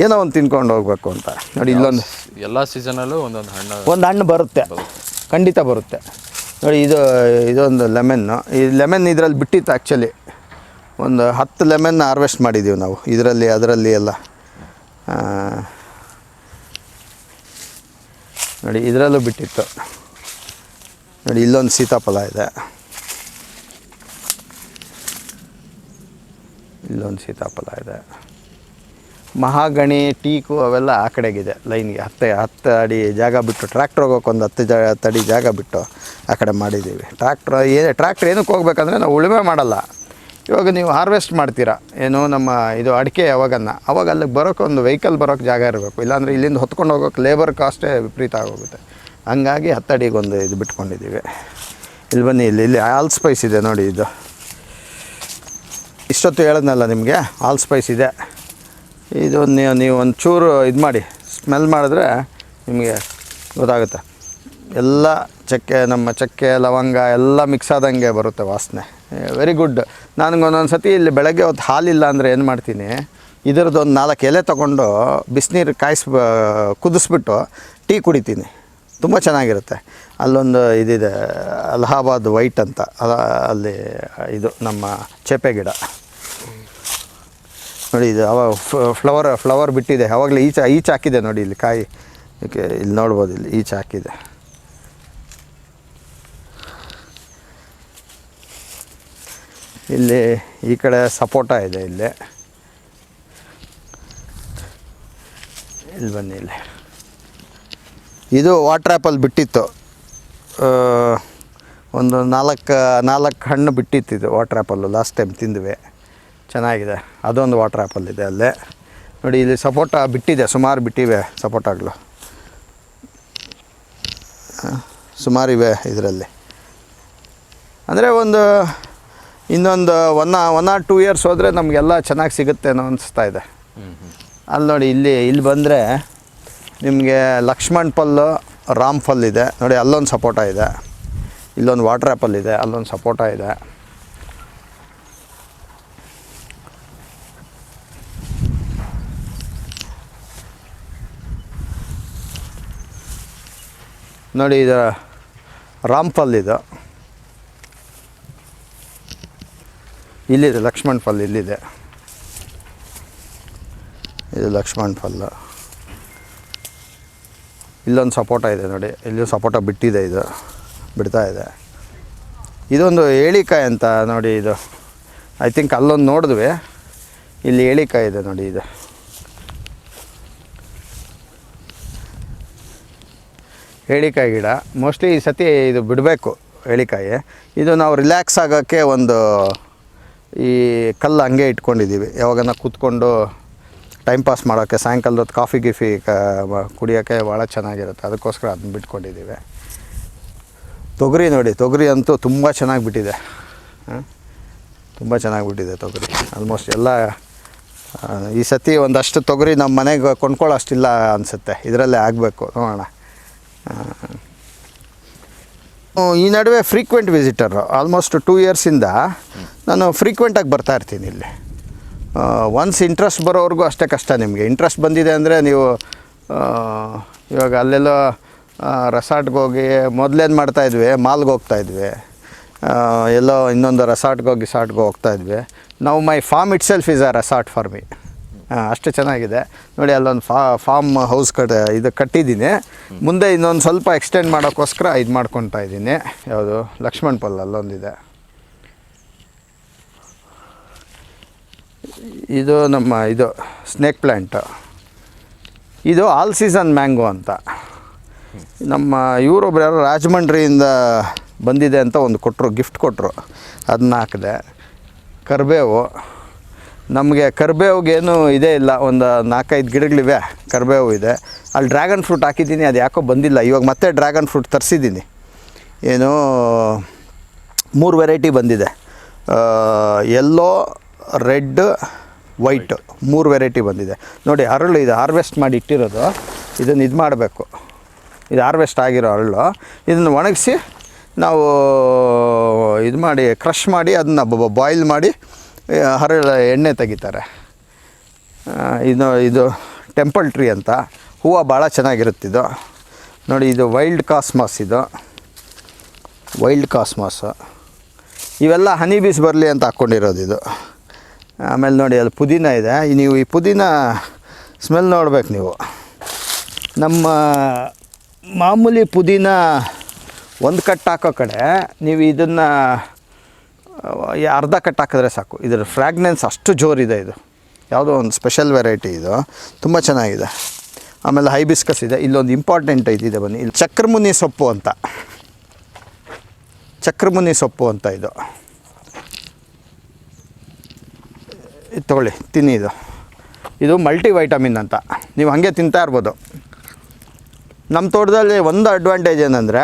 ಏನೋ ಒಂದು ತಿನ್ಕೊಂಡು ಹೋಗ್ಬೇಕು ಅಂತ. ನೋಡಿ ಇಲ್ಲೊಂದು ಎಲ್ಲ ಸೀಸನಲ್ಲೂ ಒಂದೊಂದು ಹಣ್ಣು. ಒಂದು ಹಣ್ಣು ಬರುತ್ತೆ. ಖಂಡಿತ ಬರುತ್ತೆ. ನೋಡಿ ಇದು ಇದೊಂದು ಲೆಮನ್ನು ಈ ಲೆಮನ್ ಇದರಲ್ಲಿ ಬಿಟ್ಟಿತ್ತು ಆ್ಯಕ್ಚುಲಿ ಒಂದು ಹತ್ತು ಲೆಮನ್ ಹಾರ್ವೆಸ್ಟ್ ಮಾಡಿದ್ದೀವಿ ನಾವು ಇದರಲ್ಲಿ ಅದರಲ್ಲಿ ಎಲ್ಲ. ನೋಡಿ ಇದರಲ್ಲೂ ಬಿಟ್ಟಿತ್ತು. ನೋಡಿ, ಇಲ್ಲೊಂದು ಸೀತಾಫಲ ಇದೆ. ಇಲ್ಲೊಂದು ಸೀತಾಫಲ ಇದೆ. ಮಹಾಗಣಿ, ಟೀಕು ಅವೆಲ್ಲ ಆ ಕಡೆಗಿದೆ, ಲೈನ್ಗೆ. ಹತ್ತು ಹತ್ತು ಅಡಿ ಜಾಗ ಬಿಟ್ಟು, ಟ್ರ್ಯಾಕ್ಟ್ರ್ ಹೋಗೋಕೆ ಒಂದು ಹತ್ತು ಜಾ, ಹತ್ತು ಅಡಿ ಜಾಗ ಬಿಟ್ಟು ಆ ಕಡೆ ಮಾಡಿದ್ದೀವಿ. ಟ್ರ್ಯಾಕ್ಟ್ರ್ ಏನು ಟ್ರ್ಯಾಕ್ಟ್ರ್ ಏನಕ್ಕೆ ಹೋಗ್ಬೇಕಂದ್ರೆ ನಾವು ಉಳುಮೆ ಮಾಡಲ್ಲ. ಇವಾಗ ನೀವು ಹಾರ್ವೆಸ್ಟ್ ಮಾಡ್ತೀರಾ, ಏನು ನಮ್ಮ ಇದು ಅಡಿಕೆ ಯಾವಾಗನ್ನ ಅವಾಗ ಅಲ್ಲಿಗೆ ಬರೋಕೆ ಒಂದು ವೆಹಿಕಲ್ ಬರೋಕ್ಕೆ ಜಾಗ ಇರಬೇಕು. ಇಲ್ಲಾಂದರೆ ಇಲ್ಲಿಂದ ಹೊತ್ಕೊಂಡು ಹೋಗೋಕೆ ಲೇಬರ್ ಕಾಸ್ಟೇ ವಿಪರೀತ ಆಗೋಗುತ್ತೆ. ಹಂಗಾಗಿ ಹತ್ತಡಿಗೊಂದು ಇದು ಬಿಟ್ಕೊಂಡಿದ್ದೀವಿ. ಇಲ್ಲಿ ಬನ್ನಿ, ಇಲ್ಲಿ ಇಲ್ಲಿ ಆಲ್ ಸ್ಪೈಸ್ ಇದೆ ನೋಡಿ ಇದು. ಇಷ್ಟೊತ್ತು ಹೇಳಿದ್ನಲ್ಲ ನಿಮಗೆ ಆಲ್ ಸ್ಪೈಸ್ ಇದೆ. ಇದು ನೀವು ನೀವು ಒಂದು ಚೂರು ಇದು ಮಾಡಿ ಸ್ಮೆಲ್ ಮಾಡಿದ್ರೆ ನಿಮಗೆ ಗೊತ್ತಾಗುತ್ತೆ. ಎಲ್ಲ ಚಕ್ಕೆ, ನಮ್ಮ ಚಕ್ಕೆ, ಲವಂಗ ಎಲ್ಲ ಮಿಕ್ಸ್ ಆದಂಗೆ ಬರುತ್ತೆ ವಾಸನೆ. ವೆರಿ ಗುಡ್ ನನಗೆ ಒಂದೊಂದು ಸತಿ ಇಲ್ಲಿ ಬೆಳಗ್ಗೆ ಹೊತ್ತು ಹಾಲಿಲ್ಲ ಅಂದರೆ ಏನು ಮಾಡ್ತೀನಿ, ಇದರದ್ದು ಒಂದು ನಾಲ್ಕು ಎಲೆ ತೊಗೊಂಡು ಬಿಸಿನೀರು ಕಾಯಿಸ್, ಕುದಿಸ್ಬಿಟ್ಟು ಟೀ ಕುಡಿತೀನಿ. ತುಂಬ ಚೆನ್ನಾಗಿರುತ್ತೆ. ಅಲ್ಲೊಂದು ಇದಿದೆ, ಅಲಹಾಬಾದ್ ವೈಟ್ ಅಂತ. ಅಲ, ಅಲ್ಲಿ ಇದು ನಮ್ಮ ಚೇಪೆ ಗಿಡ. ನೋಡಿ ಇದು ಅವ ಫ್ಲವರ್ ಫ್ಲವರ್ ಬಿಟ್ಟಿದೆ. ಅವಾಗಲೇ ಈಚ ಈಚ ಹಾಕಿದೆ ನೋಡಿ ಇಲ್ಲಿ ಕಾಯಿ. ಇಲ್ಲಿ ನೋಡ್ಬೋದು ಇಲ್ಲಿ ಈಚ ಹಾಕಿದೆ. ಇಲ್ಲಿ ಈ ಕಡೆ ಸಪೋಟ ಇದೆ ಇಲ್ಲಿ. ಇಲ್ಲಿ ಬನ್ನಿ ಇಲ್ಲಿ. ಇದು ವಾಟರ್ ಆ್ಯಪಲ್ ಬಿಟ್ಟಿತ್ತು. ಒಂದು ನಾಲ್ಕು ನಾಲ್ಕು ಹಣ್ಣು ಬಿಟ್ಟಿತ್ತು ಇದು ವಾಟರ್ ಆ್ಯಪಲ್ಲು ಲಾಸ್ಟ್ ಟೈಮ್ ತಿಂದ್ವಿ. ಚೆನ್ನಾಗಿದೆ. ಅದೊಂದು ವಾಟರ್ ಆ್ಯಪಲ್ ಇದೆ ಅಲ್ಲೇ. ನೋಡಿ ಇಲ್ಲಿ ಸಪೋಟ ಬಿಟ್ಟಿದೆ. ಸುಮಾರು ಬಿಟ್ಟಿವೆ ಸಪೋಟಗಳು. ಸುಮಾರಿವೆ ಇದರಲ್ಲಿ. ಅಂದರೆ ಒಂದು ಇನ್ನೊಂದು one one or two years ಹೋದರೆ ನಮಗೆಲ್ಲ ಚೆನ್ನಾಗಿ ಸಿಗುತ್ತೆ ಅನ್ನೋ ಅನಿಸ್ತಾ ಇದೆ. ಅಲ್ಲಿ ನೋಡಿ ಇಲ್ಲಿ ಇಲ್ಲಿ ಬಂದರೆ ನಿಮಗೆ ಲಕ್ಷ್ಮಣ್ ಪಲ್ಲು, ರಾಮ್ ಫಲ್ ಇದೆ. ನೋಡಿ, ಅಲ್ಲೊಂದು ಸಪೋಟ ಇದೆ. ಇಲ್ಲೊಂದು ವಾಟರ್ ಆ್ಯಪಲ್ ಇದೆ. ಅಲ್ಲೊಂದು ಸಪೋಟ ಇದೆ. ನೋಡಿ, ಇದು ರಾಮ್ ಫಲ್ ಇದು. ಇಲ್ಲಿದೆ ಲಕ್ಷ್ಮಣ್ ಫಲ್ ಇಲ್ಲಿದೆ. ಇದು ಲಕ್ಷ್ಮಣ್ ಫಲ್ಲು ಇಲ್ಲೊಂದು ಸಪೋಟ ಇದೆ ನೋಡಿ. ಇಲ್ಲೂ ಸಪೋಟ ಬಿಟ್ಟಿದೆ ಇದು. ಬಿಡ್ತಾ ಇದೆ. ಇದೊಂದು ಏಳಿಕಾಯಿ ಅಂತ ನೋಡಿ ಇದು. ಐ ಥಿಂಕ್ ಅಲ್ಲೊಂದು ನೋಡಿದ್ವಿ. ಇಲ್ಲಿ ಏಳಿಕಾಯಿ ಇದೆ ನೋಡಿ ಇದು. ಏಳಿಕಾಯಿ ಗಿಡ. ಮೋಸ್ಟ್ಲಿ ಈ ಸತಿ ಇದು ಬಿಡಬೇಕು ಏಳಿಕಾಯಿ. ಇದು ನಾವು ರಿಲ್ಯಾಕ್ಸ್ ಆಗೋಕ್ಕೆ ಒಂದು ಈ ಕಲ್ಲು ಹಂಗೆ ಇಟ್ಕೊಂಡಿದ್ದೀವಿ. ಯಾವಾಗನ ಕೂತ್ಕೊಂಡು ಟೈಮ್ ಪಾಸ್ ಮಾಡೋಕ್ಕೆ, ಸಾಯಂಕಾಲದ ಹೊತ್ತು ಕಾಫಿ ಗಿಫಿ, ಕ ಕುಡಿಯೋಕ್ಕೆ ಭಾಳ ಚೆನ್ನಾಗಿರುತ್ತೆ. ಅದಕ್ಕೋಸ್ಕರ ಅದನ್ನ ಬಿಟ್ಕೊಂಡಿದ್ದೀವಿ. ತೊಗರಿ ನೋಡಿ, ತೊಗರಿ ಅಂತೂ ತುಂಬ ಚೆನ್ನಾಗಿ ಬಿಟ್ಟಿದೆ. ತುಂಬ ಚೆನ್ನಾಗಿ ಬಿಟ್ಟಿದೆ ತೊಗರಿ. ಆಲ್ಮೋಸ್ಟ್ ಎಲ್ಲ ಈ ಸತಿ ಒಂದಷ್ಟು ತೊಗರಿ ನಮ್ಮ ಮನೆಗೆ ಕೊಂಡ್ಕೊಳ್ಳೋ ಅಷ್ಟಿಲ್ಲ ಅನಿಸುತ್ತೆ. ಇದರಲ್ಲೇ ಆಗಬೇಕು. ನೋಡೋಣ. ಈ ನಡುವೆ ಫ್ರೀಕ್ವೆಂಟ್ ವಿಸಿಟರು ಆಲ್ಮೋಸ್ಟ್ ಟೂ ಇಯರ್ಸಿಂದ ನಾನು ಫ್ರೀಕ್ವೆಂಟಾಗಿ ಬರ್ತಾ ಇರ್ತೀನಿ ಇಲ್ಲಿ. ಒನ್ಸ್ ಇಂಟ್ರೆಸ್ಟ್ ಬರೋವರೆಗೂ ಅಷ್ಟೇ ಕಷ್ಟ ನಿಮಗೆ. ಇಂಟ್ರೆಸ್ಟ್ ಬಂದಿದೆ ಅಂದರೆ ನೀವು ಇವಾಗ ಅಲ್ಲೆಲ್ಲೋ ರೆಸಾರ್ಟ್ಗೆ ಹೋಗಿ ಮೊದಲೇನು ಮಾಡ್ತಾಯಿದ್ವಿ ಮಾಲ್ಗೆ ಹೋಗ್ತಾಯಿದ್ವಿ ಎಲ್ಲೋ ಇನ್ನೊಂದು ರೆಸಾರ್ಟ್ಗೆ ಹೋಗಿ ಸಾರ್ಟ್ಗೆ ಹೋಗ್ತಾ ಇದ್ವಿ. ನಾವು my farm itself is a resort for me ಅಷ್ಟು ಚೆನ್ನಾಗಿದೆ. ನೋಡಿ, ಅಲ್ಲೊಂದು ಫಾ ಫಾರ್ಮ್ ಹೌಸ್ ಕಟ್, ಇದು ಕಟ್ಟಿದ್ದೀನಿ. ಮುಂದೆ ಇನ್ನೊಂದು ಸ್ವಲ್ಪ ಎಕ್ಸ್ಟೆಂಡ್ ಮಾಡೋಕ್ಕೋಸ್ಕರ ಇದು ಮಾಡ್ಕೊತಾ ಇದ್ದೀನಿ. ಯಾವುದು? ಲಕ್ಷ್ಮಣ್ ಪಲ್ ಅಲ್ಲೊಂದಿದೆ ಇದು ನಮ್ಮ ಇದು ಸ್ನೇಕ್ ಪ್ಲ್ಯಾಂಟು ಇದು ಆಲ್ ಸೀಸನ್ ಮ್ಯಾಂಗೋ ಅಂತ. ನಮ್ಮ ಇವರೊಬ್ರು ಯಾರೋ ರಾಜಮಂಡ್ರಿಯಿಂದ ಬಂದಿದೆ ಅಂತ ಒಂದು ಕೊಟ್ಟರು ಗಿಫ್ಟ್ ಕೊಟ್ಟರು ಅದನ್ನ ಹಾಕಿದೆ. ಕರಿಬೇವು. ನಮಗೆ ಕರಿಬೇವಿಗೇನು ಇದೇ ಇಲ್ಲ, ಒಂದು ನಾಲ್ಕೈದು ಗಿಡಗಳಿವೆ, ಕರಿಬೇವು ಇದೆ. ಅಲ್ಲಿ ಡ್ರ್ಯಾಗನ್ ಫ್ರೂಟ್ ಹಾಕಿದ್ದೀನಿ, ಅದು ಯಾಕೋ ಬಂದಿಲ್ಲ. ಇವಾಗ ಮತ್ತೆ ಡ್ರ್ಯಾಗನ್ ಫ್ರೂಟ್ ತರಿಸಿದ್ದೀನಿ. ಏನು ಮೂರು ವೆರೈಟಿ ಬಂದಿದೆ. ಎಲ್ಲೋ ರೆಡ್, ವೈಟ್ ಮೂರು ವೆರೈಟಿ ಬಂದಿದೆ. ನೋಡಿ, ಅರಳು ಇದು ಹಾರ್ವೆಸ್ಟ್ ಮಾಡಿ ಇಟ್ಟಿರೋದು. ಇದನ್ನು ಇದು ಮಾಡಬೇಕು. ಇದು ಹಾರ್ವೆಸ್ಟ್ ಆಗಿರೋ ಅರಳು. ಇದನ್ನು ಒಣಗಿಸಿ ನಾವು ಇದು ಮಾಡಿ, ಕ್ರಷ್ ಮಾಡಿ, ಅದನ್ನ ಬಾಯ್ಲ್ ಮಾಡಿ ಹರಳ ಎಣ್ಣೆ ತೆಗಿತಾರೆ. ಇದು ಇದು ಟೆಂಪಲ್ ಟ್ರೀ ಅಂತ. ಹೂವು ಭಾಳ ಚೆನ್ನಾಗಿರುತ್ತಿದ್ದು ನೋಡಿ, ಇದು ವೈಲ್ಡ್ ಕಾಸ್ಮಾಸ್ ಇದು. Wild cosmos. ಇವೆಲ್ಲ ಹನಿ ಬೀಸ್ ಬರಲಿ ಅಂತ ಹಾಕ್ಕೊಂಡಿರೋದು ಇದು. ಆಮೇಲೆ ನೋಡಿ ಅಲ್ಲಿ ಪುದೀನ ಇದೆ. ನೀವು ಈ ಪುದೀನ ಸ್ಮೆಲ್ ನೋಡ್ಬೇಕು ನೀವು. ನಮ್ಮ ಮಾಮೂಲಿ ಪುದೀನ ಒಂದು ಕಟ್ ಹಾಕೋ ಕಡೆ ನೀವು ಇದನ್ನು ಅರ್ಧ ಕಟ್ ಹಾಕಿದ್ರೆ ಸಾಕು. ಇದರ ಫ್ರ್ಯಾಗ್ನೆನ್ಸ್ ಅಷ್ಟು ಜೋರಿದೆ ಇದು. ಯಾವುದೋ ಒಂದು ಸ್ಪೆಷಲ್ ವೆರೈಟಿ ಇದು. ತುಂಬ ಚೆನ್ನಾಗಿದೆ. ಆಮೇಲೆ ಹೈಬಿಸ್ಕಸ್ ಇದೆ. ಇಲ್ಲೊಂದು ಇಂಪಾರ್ಟೆಂಟ್ ಐತಿದೆ ಬನ್ನಿ. ಇಲ್ಲಿ ಚಕ್ರಮುನಿ ಸೊಪ್ಪು ಅಂತ. ಚಕ್ರಮುನಿ ಸೊಪ್ಪು ಅಂತ ಇದು. ಇದು ತೊಗೊಳ್ಳಿ, ತಿನ್ನಿ ಇದು. ಇದು ಮಲ್ಟಿ ವೈಟಮಿನ್ ಅಂತ. ನೀವು ಹಾಗೆ ತಿಂತಾ ಇರ್ಬೋದು. ನಮ್ಮ ತೋಟದಲ್ಲಿ ಒಂದು ಅಡ್ವಾಂಟೇಜ್ ಏನಂದರೆ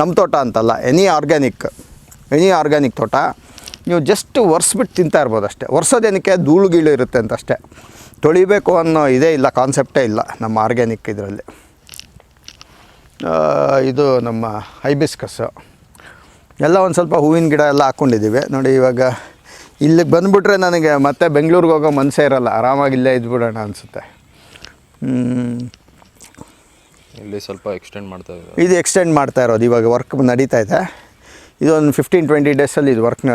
ನಮ್ಮ ತೋಟ ಅಂತಲ್ಲ ಎನಿ ಆರ್ಗ್ಯಾನಿಕ್ ಎನಿ ಆರ್ಗ್ಯಾನಿಕ್ ತೋಟ, ನೀವು ಜಸ್ಟ್ ಒರೆಸ್ಬಿಟ್ಟು ತಿಂತಾ ಇರ್ಬೋದು ಅಷ್ಟೇ. ಒರೆಸೋದೇನಕ್ಕೆ ಧೂಳು ಗೀಳು ಇರುತ್ತೆ ಅಂತ ಅಷ್ಟೇ. ತೊಳಿಬೇಕು ಅನ್ನೋ ಇದೇ ಇಲ್ಲ ಕಾನ್ಸೆಪ್ಟೇ ಇಲ್ಲ ನಮ್ಮ ಆರ್ಗ್ಯಾನಿಕ್ ಇದರಲ್ಲಿ. ಇದು ನಮ್ಮ ಹೈಬಿಸ್ಕಸ್ಸು ಎಲ್ಲ ಒಂದು ಸ್ವಲ್ಪ ಹೂವಿನ ಗಿಡ ಎಲ್ಲ ಹಾಕ್ಕೊಂಡಿದ್ದೀವಿ ನೋಡಿ ಇವಾಗ ಇಲ್ಲಿಗೆ ಬಂದುಬಿಟ್ರೆ ನನಗೆ ಮತ್ತೆ ಬೆಂಗಳೂರಿಗೆ ಹೋಗೋ ಮನಸ್ಸೇ ಇರಲ್ಲ. ಆರಾಮಾಗಿ ಇಲ್ಲೇ ಇದ್ಬಿಡೋಣ ಅನಿಸುತ್ತೆ. ಇಲ್ಲಿ ಸ್ವಲ್ಪ ಎಕ್ಸ್ಟೆಂಡ್ ಮಾಡ್ತಾ ಇದ್ದಾರೆ. ಇದು ಎಕ್ಸ್ಟೆಂಡ್ ಮಾಡ್ತಾ ಇರೋದು. ಇವಾಗ ವರ್ಕ್ ನಡೀತಾ ಇದೆ. ಇದೊಂದು ಫಿಫ್ಟೀನ್ ಟ್ವೆಂಟಿ ಡೇಸಲ್ಲಿ ಇದು ವರ್ಕ್ನ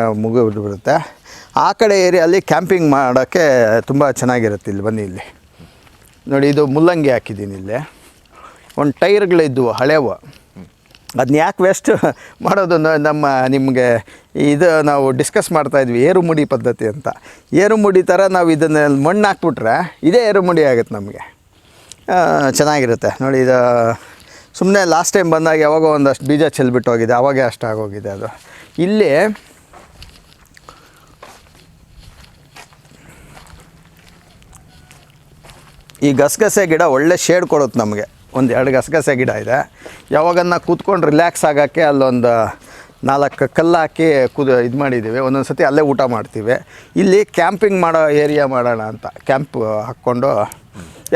ಬಿಡುತ್ತೆ ಆ ಕಡೆ ಏರಿಯಲ್ಲಿ ಕ್ಯಾಂಪಿಂಗ್ ಮಾಡೋಕ್ಕೆ ತುಂಬ ಚೆನ್ನಾಗಿರುತ್ತೆ ಇಲ್ಲಿ ಬನ್ನಿ ಇಲ್ಲಿ. ನೋಡಿ ಇದು ಮುಲ್ಲಂಗಿ ಹಾಕಿದ್ದೀನಿ ಇಲ್ಲಿ. ಒಂದು ಟೈರ್ಗಳಿದ್ದವು ಹಳೆವು. ಅದನ್ನ ಯಾಕೆ ವೇಸ್ಟ್ ಮಾಡೋದು ನಮ್ಮ ನಿಮಗೆ ಇದು ನಾವು ಡಿಸ್ಕಸ್ ಮಾಡ್ತಾಯಿದ್ವಿ ಏರುಮುಡಿ ಪದ್ಧತಿ ಅಂತ. ಏರುಮುಡಿ ಥರ ನಾವು ಇದನ್ನು ಮಣ್ಣು ಹಾಕ್ಬಿಟ್ರೆ ಇದೇ ಏರುಮುಡಿ ಆಗುತ್ತೆ ನಮಗೆ. ಚೆನ್ನಾಗಿರುತ್ತೆ. ನೋಡಿ, ಇದು ಸುಮ್ಮನೆ ಲಾಸ್ಟ್ ಟೈಮ್ ಬಂದಾಗ ಯಾವಾಗೋ ಒಂದಷ್ಟು ಬೀಜ ಚೆಲ್ಬಿಟ್ಟು ಹೋಗಿದೆ, ಅವಾಗೇ ಅಷ್ಟು ಆಗೋಗಿದೆ ಅದು. ಇಲ್ಲಿ ಈ ಗಸಗಸೆ ಗಿಡ ಒಳ್ಳೆ ಶೇಡ್ ಕೊಡುತ್ತೆ ನಮಗೆ. ಒಂದು ಎರಡು ಗಸಗಸೆ ಗಿಡ ಇದೆ. ಯಾವಾಗನ್ನ ಕೂತ್ಕೊಂಡು ರಿಲ್ಯಾಕ್ಸ್ ಆಗೋಕ್ಕೆ ಅಲ್ಲೊಂದು ನಾಲ್ಕು ಕಲ್ಲು ಹಾಕಿ ಕುದ ಇದು ಮಾಡಿದ್ದೀವಿ ಒಂದೊಂದು ಸತಿ ಅಲ್ಲೇ ಊಟ ಮಾಡ್ತೀವಿ. ಇಲ್ಲಿ ಕ್ಯಾಂಪಿಂಗ್ ಮಾಡೋ ಏರಿಯಾ ಮಾಡೋಣ ಅಂತ. ಕ್ಯಾಂಪ್ ಹಾಕ್ಕೊಂಡು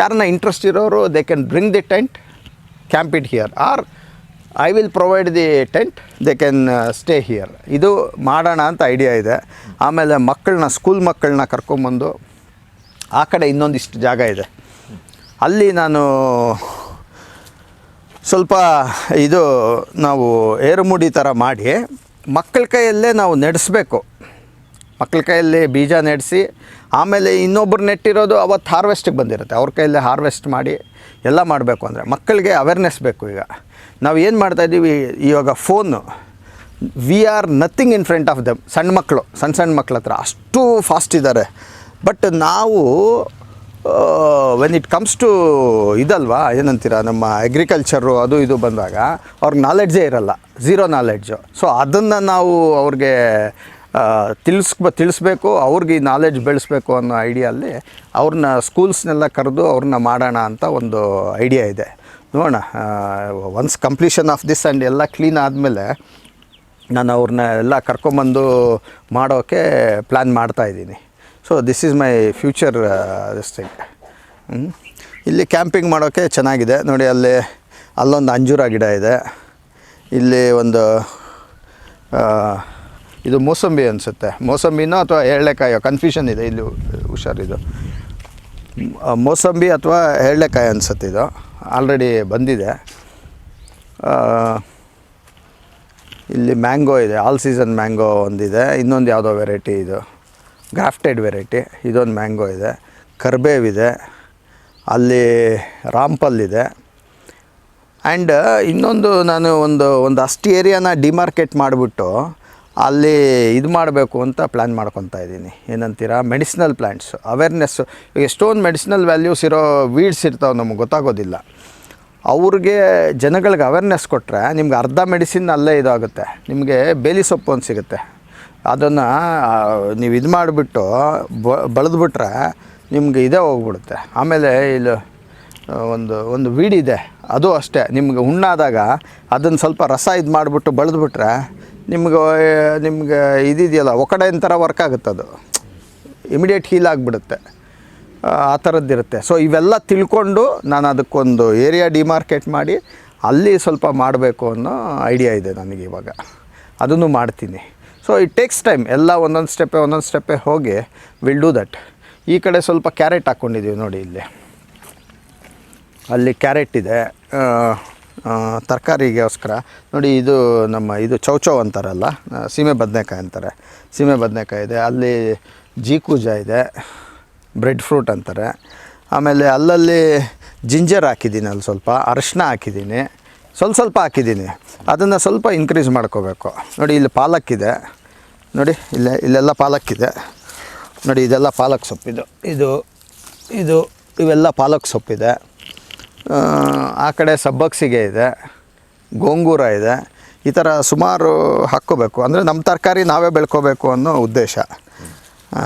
ಯಾರನ್ನ ಇಂಟ್ರೆಸ್ಟ್ ಇರೋರು they can bring the tent camp it here or I will provide the tent they can stay here ಇದು ಮಾಡೋಣ ಅಂತ ಐಡಿಯಾ ಇದೆ. ಆಮೇಲೆ ಮಕ್ಕಳನ್ನ ಸ್ಕೂಲ್ ಮಕ್ಕಳನ್ನ ಕರ್ಕೊಂಬಂದು ಆ ಕಡೆ ಇನ್ನೊಂದಿಷ್ಟು ಜಾಗ ಇದೆ. ಅಲ್ಲಿ ನಾನು ಸ್ವಲ್ಪ ಇದು ನಾವು ಏರುಮುಡಿ ಥರ ಮಾಡಿ ಮಕ್ಕಳ ಕೈಯಲ್ಲೇ ನಾವು ನೆಡೆಸ್ಬೇಕು. ಮಕ್ಕಳ ಕೈಯಲ್ಲಿ ಬೀಜ ನೆಡೆಸಿ ಆಮೇಲೆ ಇನ್ನೊಬ್ರು ನೆಟ್ಟಿರೋದು ಅವತ್ತು ಹಾರ್ವೆಸ್ಟಿಗೆ ಬಂದಿರುತ್ತೆ. ಅವ್ರ ಕೈಯಲ್ಲೇ ಹಾರ್ವೆಸ್ಟ್ ಮಾಡಿ ಎಲ್ಲ ಮಾಡಬೇಕು ಅಂದರೆ ಮಕ್ಕಳಿಗೆ ಅವೇರ್ನೆಸ್ ಬೇಕು ಈಗ. ನಾವು ಏನು ಮಾಡ್ತಾಯಿದ್ದೀವಿ ಇವಾಗ phone we are nothing in front of them ಸಣ್ಣ ಮಕ್ಕಳು ಸಣ್ಣ ಸಣ್ಣ ಮಕ್ಕಳ ಹತ್ರ ಅಷ್ಟು ಫಾಸ್ಟ್ ಇದ್ದಾರೆ. ಬಟ್ ನಾವು ವೆನ್ ಇಟ್ ಕಮ್ಸ್ ಟು ಇದಲ್ವಾ, ಏನಂತೀರ, ನಮ್ಮ ಅಗ್ರಿಕಲ್ಚರು ಅದು ಇದು ಬಂದಾಗ ಅವ್ರ ನಾಲೆಡ್ಜೇ ಇರಲ್ಲ ಝೀರೋ ನಾಲೆಡ್ಜು ಸೊ ಅದನ್ನು ನಾವು ಅವ್ರಿಗೆ ತಿಳಿಸ್, ತಿಳಿಸ್ಬೇಕು, ಅವ್ರಿಗೆ ಈ ನಾಲೆಡ್ಜ್ ಬೆಳೆಸ್ಬೇಕು ಅನ್ನೋ ಐಡಿಯಲ್ಲಿ ಅವ್ರನ್ನ ಸ್ಕೂಲ್ಸ್ನೆಲ್ಲ ಕರೆದು ಅವ್ರನ್ನ ಮಾಡೋಣ ಅಂತ ಒಂದು ಐಡಿಯಾ ಇದೆ. ನೋಡೋಣ once completion of this and ಎಲ್ಲ ಕ್ಲೀನ್ ಆದಮೇಲೆ ನಾನು ಅವ್ರನ್ನ ಎಲ್ಲ ಕರ್ಕೊಂಬಂದು ಮಾಡೋಕ್ಕೆ ಪ್ಲ್ಯಾನ್ ಮಾಡ್ತಾ ಇದ್ದೀನಿ. So this is my future this thing ಇಲ್ಲಿ ಕ್ಯಾಂಪಿಂಗ್ ಮಾಡೋಕ್ಕೆ ಚೆನ್ನಾಗಿದೆ. ನೋಡಿ, ಅಲ್ಲಿ, ಅಲ್ಲೊಂದು ಅಂಜೂರ ಗಿಡ ಇದೆ. ಇಲ್ಲಿ ಒಂದು ಇದು ಮೋಸಂಬಿ ಅನಿಸುತ್ತೆ. ಮೋಸಂಬಿನೋ ಅಥವಾ ಎಳ್ಳೆಕಾಯೋ ಕನ್ಫ್ಯೂಷನ್ ಇದೆ, ಇಲ್ಲಿ ಹುಷಾರಿದು. ಮೋಸಂಬಿ ಅಥವಾ ಎರಳೆಕಾಯಿ ಅನಿಸುತ್ತೆ ಇದು. ಆಲ್ರೆಡಿ ಬಂದಿದೆ. ಇಲ್ಲಿ ಮ್ಯಾಂಗೋ ಇದೆ. ಆಲ್ ಸೀಸನ್ ಮ್ಯಾಂಗೋ ಒಂದಿದೆ. ಇನ್ನೊಂದು ಯಾವುದೋ ವೆರೈಟಿ ಇದು. ಗ್ರಾಫ್ಟೆಡ್ ವೆರೈಟಿ ಇದೊಂದು ಮ್ಯಾಂಗೋ ಇದೆ. ಕರ್ಬೇವಿದೆ ಅಲ್ಲಿ ರಾಂಪಲ್ ಇದೆ. ಆ್ಯಂಡ್ ಇನ್ನೊಂದು ನಾನು ಒಂದು ಒಂದು ಅಷ್ಟು ಏರಿಯಾನ ಡಿಮಾರ್ಕೆಟ್ ಮಾಡಿಬಿಟ್ಟು ಅಲ್ಲಿ ಇದು ಮಾಡಬೇಕು ಅಂತ ಪ್ಲ್ಯಾನ್ ಮಾಡ್ಕೊತಾ ಇದ್ದೀನಿ. ಏನಂತೀರಾ? ಮೆಡಿಸಿನಲ್ ಪ್ಲ್ಯಾಂಟ್ಸು ಅವೇರ್ನೆಸ್ಸು ಈಗ ಎಷ್ಟೊಂದು ಮೆಡಿಸಿನಲ್ ವ್ಯಾಲ್ಯೂಸ್ ಇರೋ ವೀಡ್ಸ್ ಇರ್ತಾವೆ ನಮಗೆ ಗೊತ್ತಾಗೋದಿಲ್ಲ. ಅವ್ರಿಗೆ ಜನಗಳಿಗೆ ಅವೇರ್ನೆಸ್ ಕೊಟ್ಟರೆ ನಿಮ್ಗೆ ಅರ್ಧ ಮೆಡಿಸಿನ್ ಅಲ್ಲೇ ಇದಾಗುತ್ತೆ. ನಿಮಗೆ ಬೇಲಿ ಸೊಪ್ಪು ಒಂದು ಸಿಗುತ್ತೆ. ಅದನ್ನು ನೀವು ಇದು ಮಾಡಿಬಿಟ್ಟು ಬಳಿದ್ಬಿಟ್ರೆ ನಿಮ್ಗೆ ಇದೇ ಹೋಗ್ಬಿಡುತ್ತೆ. ಆಮೇಲೆ ಇಲ್ಲಿ ಒಂದು ಒಂದು ವೀಡಿದೆ ಅದು ಅಷ್ಟೇ. ನಿಮ್ಗೆ ಹುಣ್ಣಾದಾಗ ಅದನ್ನು ಸ್ವಲ್ಪ ರಸ ಇದು ಮಾಡಿಬಿಟ್ಟು ಬಳಿದ್ಬಿಟ್ರೆ ನಿಮ್ಗೆ ನಿಮ್ಗೆ ಇದಿದೆಯಲ್ಲ ಒಕಡೆ ಥರ ವರ್ಕ್ ಆಗುತ್ತೆ ಅದು. ಇಮಿಡಿಯೇಟ್ ಹೀಲ್ ಆಗಿಬಿಡುತ್ತೆ. ಆ ಥರದ್ದಿರುತ್ತೆ ಸೊ, ಇವೆಲ್ಲ ತಿಳ್ಕೊಂಡು ನಾನು ಅದಕ್ಕೊಂದು ಏರಿಯಾ ಡಿಮಾರ್ಕೆಟ್ ಮಾಡಿ ಅಲ್ಲಿ ಸ್ವಲ್ಪ ಮಾಡಬೇಕು ಅನ್ನೋ ಐಡಿಯಾ ಇದೆ ನನಗೆ ಇವಾಗ. ಅದನ್ನು ಮಾಡ್ತೀನಿ. ಸೊ ಇಟ್ ಟೇಕ್ಸ್ ಟೈಮ್ ಎಲ್ಲ ಒಂದೊಂದು ಸ್ಟೆಪ್ಪೆ ಒಂದೊಂದು ಸ್ಟೆಪ್ಪೆ ಹೋಗಿ ವಿಲ್ ಡೂ ದಟ್ ಈ ಕಡೆ ಸ್ವಲ್ಪ ಕ್ಯಾರೆಟ್ ಹಾಕ್ಕೊಂಡಿದ್ದೀವಿ ನೋಡಿ ಇಲ್ಲಿ. ಅಲ್ಲಿ ಕ್ಯಾರೆಟ್ ಇದೆ. ತರಕಾರಿಗೋಸ್ಕರ. ನೋಡಿ ಇದು ನಮ್ಮ, ಇದು ಚೌಚೌ ಅಂತಾರಲ್ಲ ಸೀಮೆ ಬದನೆಕಾಯಿ ಅಂತಾರೆ. ಸೀಮೆ ಬದನೆಕಾಯಿ ಇದೆ. ಅಲ್ಲಿ ಜೀಕೂಜ ಇದೆ. ಬ್ರೆಡ್ ಫ್ರೂಟ್ ಅಂತಾರೆ. ಆಮೇಲೆ ಅಲ್ಲಲ್ಲಿ ಜಿಂಜರ್ ಹಾಕಿದ್ದೀನಿ ಅಲ್ಲಿ ಸ್ವಲ್ಪ, ಅರಶಿನ ಹಾಕಿದ್ದೀನಿ ಸ್ವಲ್ಪ ಸ್ವಲ್ಪ ಹಾಕಿದ್ದೀನಿ ಅದನ್ನು ಸ್ವಲ್ಪ ಇನ್ಕ್ರೀಸ್ ಮಾಡ್ಕೋಬೇಕು. ನೋಡಿ ಇಲ್ಲಿ ಪಾಲಕ್ ಇದೆ. ನೋಡಿ ಇಲ್ಲೇ ಇಲ್ಲೆಲ್ಲ ಪಾಲಕ್ ಇದೆ ನೋಡಿ ಇದೆಲ್ಲ ಪಾಲಕ್ ಸೊಪ್ಪಿದು ಇದು ಇದು ಇವೆಲ್ಲ ಪಾಲಕ್ ಸೊಪ್ಪಿದೆ. ಆ, ಕಡೆ ಸಬ್ಬಕ್ಸಿಗೆ ಇದೆ. ಗೋಂಗೂರ ಇದೆ. ಈ ಥರ ಸುಮಾರು ಹಾಕ್ಕೋಬೇಕು. ಅಂದರೆ ನಮ್ಮ ತರಕಾರಿ ನಾವೇ ಬೆಳ್ಕೋಬೇಕು ಅನ್ನೋ ಉದ್ದೇಶ. ಆ,